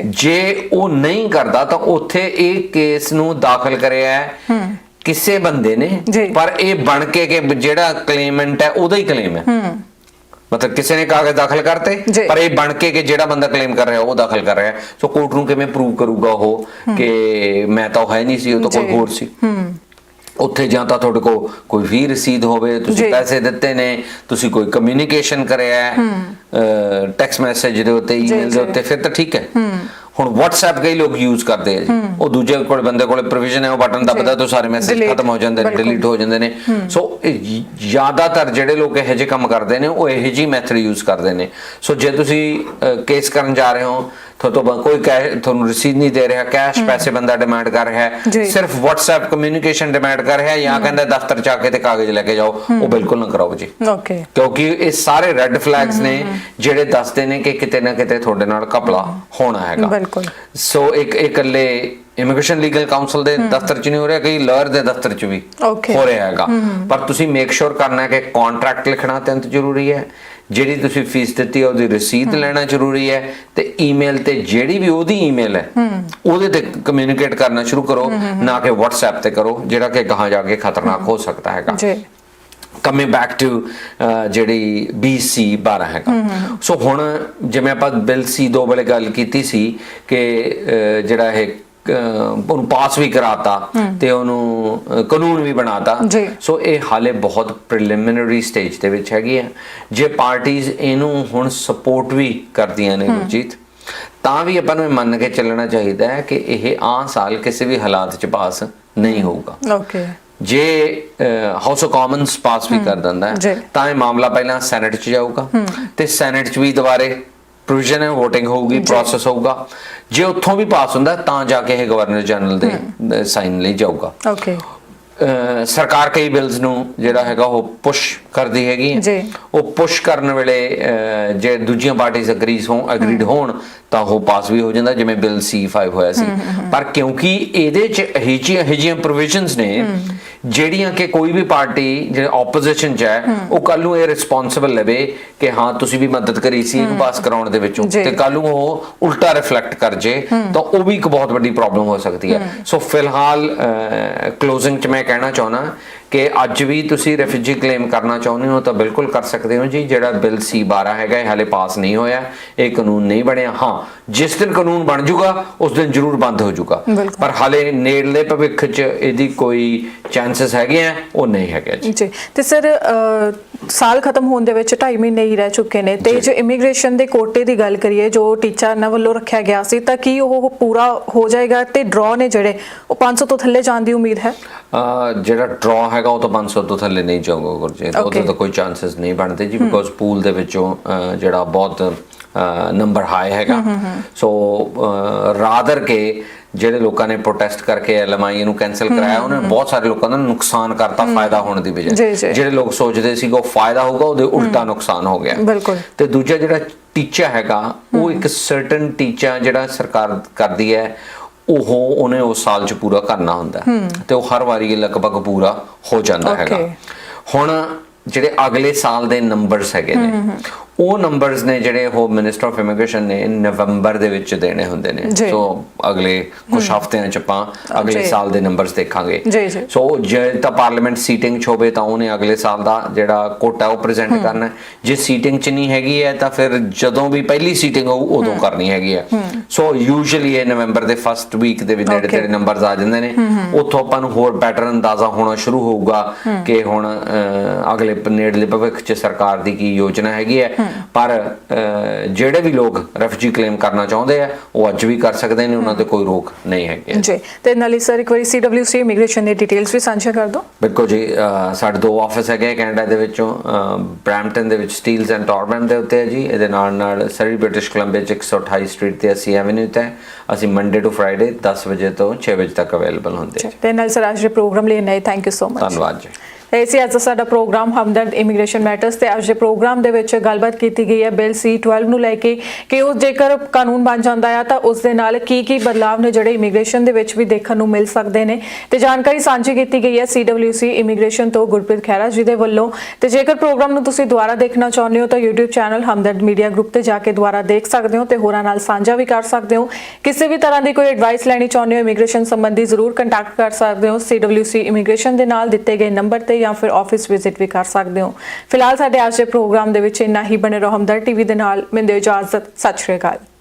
ਜੇ। ਉਹ ਨਹੀਂ ਕਰਦਾ ਤਾਂ ਉੱਥੇ ਇਹ ਕੇਸ ਨੂੰ ਦਾਖਲ ਕਰਿਆ ਹੈ। ਕਿਸੇ ਬੰਦੇ ਨੇ। ਪਰ ਇਹ ਬਣ ਕੇ ਕਿ ਜਿਹੜਾ ਕਲੇਮੈਂਟ ਹੈ ਉਹਦਾ ਹੀ ਕਲੇਮ ਹੈ ਮਤਲਬ ਕਿਸੇ ਨੇ ਕਾਗਜ਼ ਦਾਖਲ ਕਰਤੇ। ਪਰ ਇਹ ਬਣ ਕੇ ਕਿ ਜਿਹੜਾ ਬੰਦਾ ਕਲੇਮ ਕਰ ਰਿਹਾ ਉਹ ਦਾਖਲ ਕਰ ਰਿਹਾ ਸੋ ਕੋਰਟ ਨੂੰ ਕਿਵੇਂ ਪ੍ਰੂਵ ਕਰੂਗਾ ਉਹ ਕਿ ਮੈਂ ਤਾਂ ਹੈ ਨਹੀਂ ਸੀ ਉਹ ਤਾਂ ਕੋਈ। ਹੋਰ ਸੀ ਉੱਥੇ ਜਾਂ ਤਾਂ ਤੁਹਾਡੇ ਕੋਲ ਕੋਈ ਵੀ ਰਸੀਦ ਹੋਵੇ ਤੁਸੀਂ। ਪੈਸੇ ਦਿੱਤੇ ਨੇ ਤੁਸੀਂ ਕੋਈ ਕਮਿਊਨੀਕੇਸ਼ਨ ਕਰਿਆ ਹੈ ਟੈਕਸਟ ਮੈਸੇਜ ਦੇ ਉੱਤੇ ਈਮੇਲ। ਦੇ ਉੱਤੇ ਫਿਰ ਤਾਂ ਠੀਕ ਹੈ ਹੁਣ WhatsApp ਕਈ ਲੋਕ ਯੂਜ਼ ਕਰਦੇ ਆ ਜੀ। ਉਹ ਦੂਜੇ ਕੋਲ ਬੰਦੇ ਕੋਲੇ ਪ੍ਰੋਵੀਜ਼ਨ ਹੈ ਉਹ ਬਟਨ ਦਬਦਾ ਤਾਂ ਸਾਰੇ ਮੈਸੇਜ ਖਤਮ ਹੋ ਜਾਂਦੇ ਨੇ। ਡਿਲੀਟ ਹੋ ਜਾਂਦੇ ਨੇ। ਸੋ ਜ਼ਿਆਦਾਤਰ ਜਿਹੜੇ ਲੋਕ ਇਹੋ ਜਿਹੇ ਕੰਮ ਕਰਦੇ ਨੇ ਉਹ ਇਹੋ ਜਿਹੀ ਮੈਥਡ ਯੂਜ਼ ਕਰਦੇ ਨੇ। ਸੋ ਜੇ ਤੁਸੀਂ ਕੇਸ ਕਰਨ ਜਾ ਰਹੇ ਹੋ ਤੁਹਾਡੇ ਤੋਂ ਕੋਈ ਕੈਸ਼ ਤੁਹਾਨੂੰ ਰਸੀਦ ਨਹੀਂ ਦੇ ਰਿਹਾ ਕੈਸ਼ ਪੈਸੇ ਬੰਦਾ ਡਿਮਾਂਡ ਕਰ ਰਿਹਾ। ਹੈ। ਸਿਰਫ WhatsApp ਕਮਿਊਨੀਕੇਸ਼ਨ ਡਿਮਾਂਡ ਕਰ ਰਿਹਾ ਜਾਂ ਕਹਿੰਦਾ ਦਫ਼ਤਰ ਚ ਆ ਕੇ ਤੇ ਕਾਗਜ਼ ਲੈ ਕੇ ਜਾਓ ਉਹ ਬਿਲਕੁਲ ਨਾ ਕਰਾਓ ਜੀ। ਓਕੇ ਕਿਉਂਕਿ ਇਹ ਸਾਰੇ ਰੈੱਡ ਫਲੈਗਸ ਨੇ ਜਿਹੜੇ ਦੱਸਦੇ ਨੇ ਕਿ ਕਿਤੇ ਨਾ ਕਿਤੇ ਤੁਹਾਡੇ ਨਾਲ ਕਪਲਾ ਹੋਣਾ ਹੈਗਾ। ਬਿਲਕੁਲ। ਸੋ ਇੱਕ ਇਕੱਲੇ ਇਮੀਗ੍ਰੇਸ਼ਨ ਲੀਗਲ ਕਾਉਂਸਲ ਦੇ ਦਫ਼ਤਰ ਚ ਨਹੀਂ ਹੋ ਰਿਹਾ ਕਈ ਲਾਇਰ ਦੇ ਦਫ਼ਤਰ ਚ ਵੀ. ਹੋ ਰਿਹਾ ਹੈਗਾ। ਪਰ ਤੁਸੀਂ ਮੇਕ ਸ਼ੋਰ ਕਰਨਾ ਹੈ ਕਿ ਕੰਟਰੈਕਟ ਲਿਖਣਾ ਅਤਿਅੰਤ ਜ਼ਰੂਰੀ ਹੈ। ਜਿਹੜੀ ਤੁਸੀਂ ਫੀਸ ਦਿੱਤੀ ਹੈ ਉਹਦੀ ਰਸੀਦ ਲੈਣਾ ਜ਼ਰੂਰੀ ਹੈ ਤੇ ਈਮੇਲ ਤੇ ਜਿਹੜੀ ਵੀ ਉਹਦੀ ਈਮੇਲ ਹੈ ਉਹਦੇ ਤੇ ਕਮਿਊਨੀਕੇਟ ਕਰਨਾ ਸ਼ੁਰੂ ਕਰੋ ਨਾ ਕਿ WhatsApp ਤੇ ਕਰੋ ਜਿਹੜਾ ਕਿ ਗਾਹਾਂ ਜਾ ਕੇ ਖਤਰਨਾਕ ਹੋ। ਸਕਦਾ ਹੈਗਾ। ਜੀ। ਕਮਿੰਗ ਬੈਕ ਟੂ ਜਿਹੜੀ BC 12 ਹੈਗਾ। ਸੋ ਹੁਣ ਜਿਵੇਂ ਆਪਾਂ ਬਿੱਲ ਸੀ ਦੋ ਵੇਲੇ ਗੱਲ ਕੀਤੀ ਸੀ ਕਿ ਜਿਹੜਾ ਇਹ ਉਹਨੂੰ ਪਾਸ ਵੀ ਕਰਾਤਾ ਤੇ ਉਹਨੂੰ ਕਾਨੂੰਨ ਵੀ ਬਣਾਤਾ। ਸੋ ਇਹ ਹਾਲੇ ਬਹੁਤ ਪ੍ਰੀਲਿਮਿਨਰੀ ਸਟੇਜ ਦੇ ਵਿੱਚ ਹੈਗੀ ਹੈ ਜੇ ਪਾਰਟੀਆਂ ਇਹਨੂੰ ਹੁਣ ਸਪੋਰਟ ਵੀ ਕਰਦੀਆਂ ਨੇ ਗੁਰਜੀਤ ਤਾਂ ਵੀ ਆਪਾਂ ਨੂੰ ਮੰਨ ਕੇ ਚੱਲਣਾ ਚਾਹੀਦਾ ਹੈ ਕਿ ਇਹ ਆਹ ਸਾਲ ਕਿਸੇ ਵੀ ਹਾਲਾਤ 'ਚ ਪਾਸ ਨਹੀਂ ਹੋਊਗਾ। ਓਕੇ ਜੇ ਹਾਊਸ ਆਫ ਕਾਮਨਸ ਪਾਸ ਵੀ ਕਰ ਦਿੰਦਾ। ਹੈ ਤਾਂ ਇਹ ਮਾਮਲਾ ਪਹਿਲਾਂ ਸੈਨੇਟ 'ਚ ਜਾਊਗਾ ਤੇ ਸੈਨੇਟ 'ਚ ਵੀ ਦੁਬਾਰੇ ਪ੍ਰੋਵੀਜ਼ਨ ਹੈ VOTING ਹੋਊਗੀ ਪ੍ਰੋਸੈਸ ਹੋਊਗਾ। ਜੇ ਉੱਥੋਂ ਵੀ ਪਾਸ ਹੁੰਦਾ ਤਾਂ ਜਾ ਕੇ ਇਹ ਗਵਰਨਰ ਜਨਰਲ ਦੇ ਸਾਈਨ ਲਈ ਜਾਊਗਾ। ਓਕੇ ਸਰਕਾਰ ਕਈ ਬਿਲਸ ਨੂੰ ਜਿਹੜਾ ਹੈਗਾ ਉਹ ਪੁਸ਼ ਕਰਦੀ ਹੈਗੀ। ਜੀ। ਉਹ ਪੁਸ਼ ਕਰਨ ਵੇਲੇ ਜੇ ਦੂਜੀਆਂ ਪਾਰਟੀਆਂ ਅਗਰੀਜ਼ ਹੋਣ ਐਗਰੀਡ ਹੋਣ ਤਾਂ ਉਹ ਪਾਸ ਵੀ ਹੋ ਜਾਂਦਾ ਜਿਵੇਂ ਬਿੱਲ C5 ਹੋਇਆ ਸੀ। ਪਰ ਕਿਉਂਕਿ ਇਹਦੇ ਚ ਅਹੀਜੀਆਂ ਅਹੀਜੀਆਂ ਪ੍ਰੋਵੀਜ਼ਨਸ ਨੇ ਜਿਹੜੀਆਂ ਕਿ ਕੋਈ ਵੀ ਪਾਰਟੀ ਜਿਹੜੇ ਆਪੋਜੀਸ਼ਨ ਚ ਹੈ ਉਹ ਕੱਲ ਨੂੰ ਇਹ ਰਿਸਪੌਂਸਿਬਲ ਲਵੇ ਕਿ ਹਾਂ ਤੁਸੀਂ ਵੀ ਮਦਦ ਕਰੀ ਸੀ ਇਹਨੂੰ ਪਾਸ ਕਰਾਉਣ ਦੇ ਵਿੱਚੋਂ। ਤੇ ਕੱਲ ਨੂੰ ਉਹ ਉਲਟਾ ਰਿਫਲੈਕਟ ਕਰ ਜੇ ਤਾਂ ਉਹ ਵੀ ਇੱਕ ਬਹੁਤ ਵੱਡੀ ਪ੍ਰੋਬਲਮ ਹੋ ਸਕਦੀ ਹੈ। ਸੋ ਫਿਲਹਾਲ ਕਲੋਜ਼ਿੰਗ ਚ ਮੈਂ ਕਹਿਣਾ ਚਾਹੁੰਦਾ ਕਿ ਅੱਜ ਵੀ ਤੁਸੀਂ ਰੈਫਿਊਜੀ ਕਲੇਮ ਕਰਨਾ ਚਾਹੁੰਦੇ ਹੋ ਤਾਂ ਬਿਲਕੁਲ ਕਰ ਸਕਦੇ ਹੋ ਜੀ। ਜਿਹੜਾ ਬਿੱਲ C12 ਹੈਗਾ ਇਹ ਹਾਲੇ ਪਾਸ ਨਹੀਂ ਹੋਇਆ। ਇਹ ਕਾਨੂੰਨ ਨਹੀਂ ਬਣਿਆ। ਹਾਂ ਜਿਸ ਦਿਨ ਕਾਨੂੰਨ ਬਣ ਜਾਊਗਾ ਉਸ ਦਿਨ ਜ਼ਰੂਰ ਬੰਦ ਹੋ ਜਾਊਗਾ। ਪਰ ਹਾਲੇ ਨੇੜਲੇ ਭਵਿੱਖ ਚ ਇਹਦੀ ਕੋਈ ਚਾਂਸਸ ਹੈਗੇ ਆ ਉਹ ਨਹੀਂ ਹੈਗੇ ਜੀ। ਜੀ। ਤੇ ਸਰ ਸਾਲ ਖਤਮ ਹੋਣ ਦੇ ਵਿੱਚ 2.5 ਮਹੀਨੇ ਹੀ ਰਹਿ ਚੁੱਕੇ ਨੇ। ਤੇ ਜੋ। ਇਮੀਗ੍ਰੇਸ਼ਨ ਦੇ ਕੋਟੇ ਦੀ ਗੱਲ ਕਰੀਏ ਜੋ ਟੀਚਾ ਇਹਨਾਂ ਵੱਲੋਂ ਰੱਖਿਆ ਗਿਆ ਸੀ ਤਾਂ ਕੀ ਉਹ ਪੂਰਾ ਹੋ ਜਾਏਗਾ? ਤੇ ਡਰਾ ਨੇ ਜਿਹੜੇ ਉਹ 500 ਤੋਂ ਥੱਲੇ ਜਾਣ ਦੀ ਉਮੀਦ ਹੈ? ਜਿਹੜਾ ਡਰਾ ਹੈਗਾ ਉਹ ਤਾਂ 500 ਤੋਂ ਥੱਲੇ ਨਹੀਂ ਜਾਊਗਾ ਗੁਰਜੀਤ। ਉਹਦੇ. ਤਾਂ ਕੋਈ ਚਾਂਸਸ ਨਹੀਂ ਬਣਦੇ ਜੀ ਬਿਕੋਜ਼ ਪੂਲ ਦੇ ਵਿੱਚੋਂ ਜਿਹੜਾ ਬਹੁਤ ਨੰਬਰ ਹਾਈ ਹੈਗਾ। ਸੋ ਰਾਦਰ ਕੇ ਜਿਹੜੇ ਲੋਕਾਂ ਨੇ ਪ੍ਰੋਟੈਸਟ ਕਰਕੇ ਐਲਐਮਆਈ ਨੂੰ ਕੈਨਸਲ ਕਰਾਇਆ ਉਹਨਾਂ ਨੇ ਬਹੁਤ ਸਾਰੇ ਲੋਕਾਂ ਦਾ ਨੁਕਸਾਨ ਕਰਤਾ ਫਾਇਦਾ ਹੋਣ ਦੀ ਬਜਾਏ। ਜਿਹੜੇ ਲੋਕ ਸੋਚਦੇ ਸੀ ਕਿ ਉਹ ਫਾਇਦਾ ਹੋਊਗਾ ਉਹਦੇ ਉਲਟਾ ਨੁਕਸਾਨ ਹੋ ਗਿਆ। ਬਿਲਕੁਲ। ਤੇ ਦੂਜਾ ਜਿਹੜਾ ਟੀਚਾ ਹੈਗਾ ਉਹ ਇੱਕ ਸਰਟਨ ਟੀਚਾ ਜਿਹੜਾ ਸਰਕਾਰ ਕਰਦੀ ਹੈ ਉਹ ਉਹਨੇ ਉਸ ਸਾਲ ਚ ਪੂਰਾ ਕਰਨਾ ਹੁੰਦਾ। ਤੇ ਉਹ ਹਰ ਵਾਰੀ ਲਗਭਗ ਪੂਰਾ ਹੋ ਜਾਂਦਾ. ਹੈਗਾ ਹੁਣ ਜਿਹੜੇ ਅਗਲੇ ਸਾਲ ਦੇ ਨੰਬਰਸ ਹੈਗੇ ਨੇ ਉਹ ਨੰਬਰਸ ਨੇ ਜਿਹੜੇ ਉਹ ਮਿਨਿਸਟਰ ਆਫ ਇਮੀਗ੍ਰੇਸ਼ਨ ਨੇ ਨਵੰਬਰ ਦੇ ਵਿੱਚ ਦੇਣੇ ਹੁੰਦੇ ਨੇ। ਸੋ ਅਗਲੇ ਕੁਝ ਹਫ਼ਤਿਆਂ ਚ ਆਪਾਂ ਅਗਲੇ। ਸਾਲ ਦੇ ਨੰਬਰਸ ਦੇਖਾਂਗੇ। ਸੋ ਜੇ ਤਾਂ ਪਾਰਲੀਮੈਂਟ ਸੀਟਿੰਗ ਚ ਹੋਵੇ ਤਾਂ ਉਹਨੇ ਅਗਲੇ ਸਾਲ ਦਾ ਜਿਹੜਾ ਕੋਟਾ ਉਹ ਪ੍ਰੈਜ਼ੈਂਟ ਕਰਨਾ। ਜੇ ਸੀਟਿੰਗ ਚ ਨਹੀਂ ਹੈਗੀ ਹੈ ਤਾਂ ਫਿਰ ਜਦੋਂ ਵੀ ਪਹਿਲੀ ਸੀਟਿੰਗ ਹੋਊ ਉਦੋਂ ਕਰਨੀ ਹੈਗੀ ਹੈ ਸੋ ਯੂਜੂਅਲੀ ਇਹ ਨਵੰਬਰ ਦੇ ਫਸਟ ਵੀਕ ਦੇ ਵਿੱਚ Okay. ਤੇੜੇ ਨੰਬਰਸ ਆ ਜਾਂਦੇ ਨੇ ਉੱਥੋਂ ਆਪਾਂ ਨੂੰ ਹੋਰ ਬੈਟਰ ਅੰਦਾਜ਼ਾ ਹੋਣਾ ਸ਼ੁਰੂ ਹੋਊਗਾ ਕਿ ਹੁਣ ਅਗਲੇ ਨੇੜਲੇ ਭਵਿੱਖ ਚ ਸਰਕਾਰ ਦੀ ਕੀ ਯੋਜਨਾ ਹੈਗੀ ਹੈ ਪਰ ਜਿਹੜੇ ਵੀ ਲੋਕ ਰੈਫਿਊਜੀ ਕਲੇਮ ਕਰਨਾ ਚਾਹੁੰਦੇ ਆ ਉਹ ਅੱਜ ਵੀ ਕਰ ਸਕਦੇ ਨੇ ਉਹਨਾਂ ਤੇ ਕੋਈ ਰੋਕ ਨਹੀਂ ਹੈਗੀ। ਹੈ। ਜੀ ਤੇ ਨਾਲੇ ਸਰ ਇੱਕ ਵਾਰੀ ਸੀਡਬਲਯੂਸੀ ਇਮੀਗ੍ਰੇਸ਼ਨ ਦੀ ਡਿਟੇਲਸ ਵੀ ਸਾਂਝਾ ਕਰ ਦਿਓ। ਬਿਲਕੁਲ ਜੀ ਸਾਡੇ ਦੋ ਆਫਿਸ ਹੈਗੇ ਕੈਨੇਡਾ ਦੇ ਵਿੱਚੋਂ ਬ੍ਰੈਂਪਟਨ ਦੇ ਵਿੱਚ ਸਟੀਲਸ ਐਂਡ ਟੌਰਬਨ ਦੇ ਉੱਤੇ ਹੈ ਜੀ ਇਹਦੇ ਨਾਲ ਨਾਲ ਸਰੀ ਬ੍ਰਿਟਿਸ਼ ਕੋਲੰਬੀਆ ਚ 128 ਸਟਰੀਟ ਤੇ ਅਸੀਂ ਐਵੇਨਿਊ ਤੇ। ਅਸੀਂ ਮੰਡੇ ਟੂ ਫਰਾਈਡੇ 10 ਵਜੇ ਤੋਂ 6 ਵਜੇ ਤੱਕ ਅਵੇਲੇਬਲ ਹੁੰਦੇ ਹਾਂ ਤੇ ਨਾਲ ਸਰ ਅੱਜ ਦੇ ਪ੍ਰੋਗਰਾਮ ਲਈ ਨਹੀਂ ਥੈਂਕ ਯੂ ਸੋ ਮਚ ਧੰਨਵਾਦ ਜੀ। ਇਹ ਸੀ ਅੱਜ ਦਾ ਸਾਡਾ ਪ੍ਰੋਗਰਾਮ ਹਮਦਰਦ ਇਮੀਗ੍ਰੇਸ਼ਨ ਮੈਟਰਸ ਤੇ ਅੱਜ ਦੇ ਪ੍ਰੋਗਰਾਮ ਦੇ ਵਿੱਚ ਗੱਲਬਾਤ ਕੀਤੀ ਗਈ ਹੈ ਬਿੱਲ C12 ਨੂੰ ਲੈ ਕੇ ਕਿ ਉਹ ਜੇਕਰ ਕਾਨੂੰਨ ਬਣ ਜਾਂਦਾ ਆ ਤਾਂ ਉਸ ਦੇ ਨਾਲ ਕੀ ਕੀ ਬਦਲਾਵ ਨੇ ਜਿਹੜੇ ਇਮੀਗ੍ਰੇਸ਼ਨ ਦੇ ਵਿੱਚ ਵੀ ਦੇਖਣ ਨੂੰ ਮਿਲ ਸਕਦੇ ਨੇ ਤੇ ਜਾਣਕਾਰੀ ਸਾਂਝੀ ਕੀਤੀ ਗਈ ਹੈ CWC ਇਮੀਗ੍ਰੇਸ਼ਨ ਤੋਂ ਗੁਰਪ੍ਰੀਤ ਖਹਿਰਾ ਜੀ ਦੇ ਵੱਲੋਂ ਤੇ ਜੇਕਰ ਪ੍ਰੋਗਰਾਮ ਨੂੰ ਤੁਸੀਂ ਦੁਬਾਰਾ ਦੇਖਣਾ ਚਾਹੁੰਦੇ ਹੋ ਤਾਂ YouTube channel Hamdard media group ਤੇ ਜਾ ਕੇ ਦੁਬਾਰਾ ਦੇਖ ਸਕਦੇ ਹੋ ਤੇ ਹੋਰਾਂ ਨਾਲ ਸਾਂਝਾ ਵੀ ਕਰ ਸਕਦੇ ਹੋ। ਕਿਸੇ ਵੀ ਤਰ੍ਹਾਂ ਦੀ ਕੋਈ ਐਡਵਾਈਸ ਲੈਣੀ ਚਾਹੁੰਦੇ ਹੋ ਇਮੀਗ੍ਰੇਸ਼ਨ ਸੰਬੰਧੀ ਜ਼ਰੂਰ ਕੰਟੈਕਟ ਕਰ ਸਕਦੇ ਹੋ। CWC ਇਮੀਗ੍ਰੇਸ਼ਨ ਦੇ ਨਾਲ ਦਿੱਤੇ ਗਏ ਨੰਬਰ 'ਤੇ ਤੇ ਜਾਂ ਫਿਰ ਆਫਿਸ ਵਿਜ਼ਿਟ ਵੀ ਕਰ ਸਕਦੇ ਹੋ। ਫਿਲਹਾਲ ਸਾਡੇ ਅੱਜ ਦੇ ਪ੍ਰੋਗਰਾਮ ਦੇ ਵਿੱਚ ਇੰਨਾ ਹੀ। ਬਣੇ ਰਹੋ ਹਮਦਰ ਟੀਵੀ ਦੇ ਨਾਲ। ਮਿੰਦੇ ਇਜਾਜ਼ਤ। ਸਤਿ ਸ਼੍ਰੀ ਅਕਾਲ।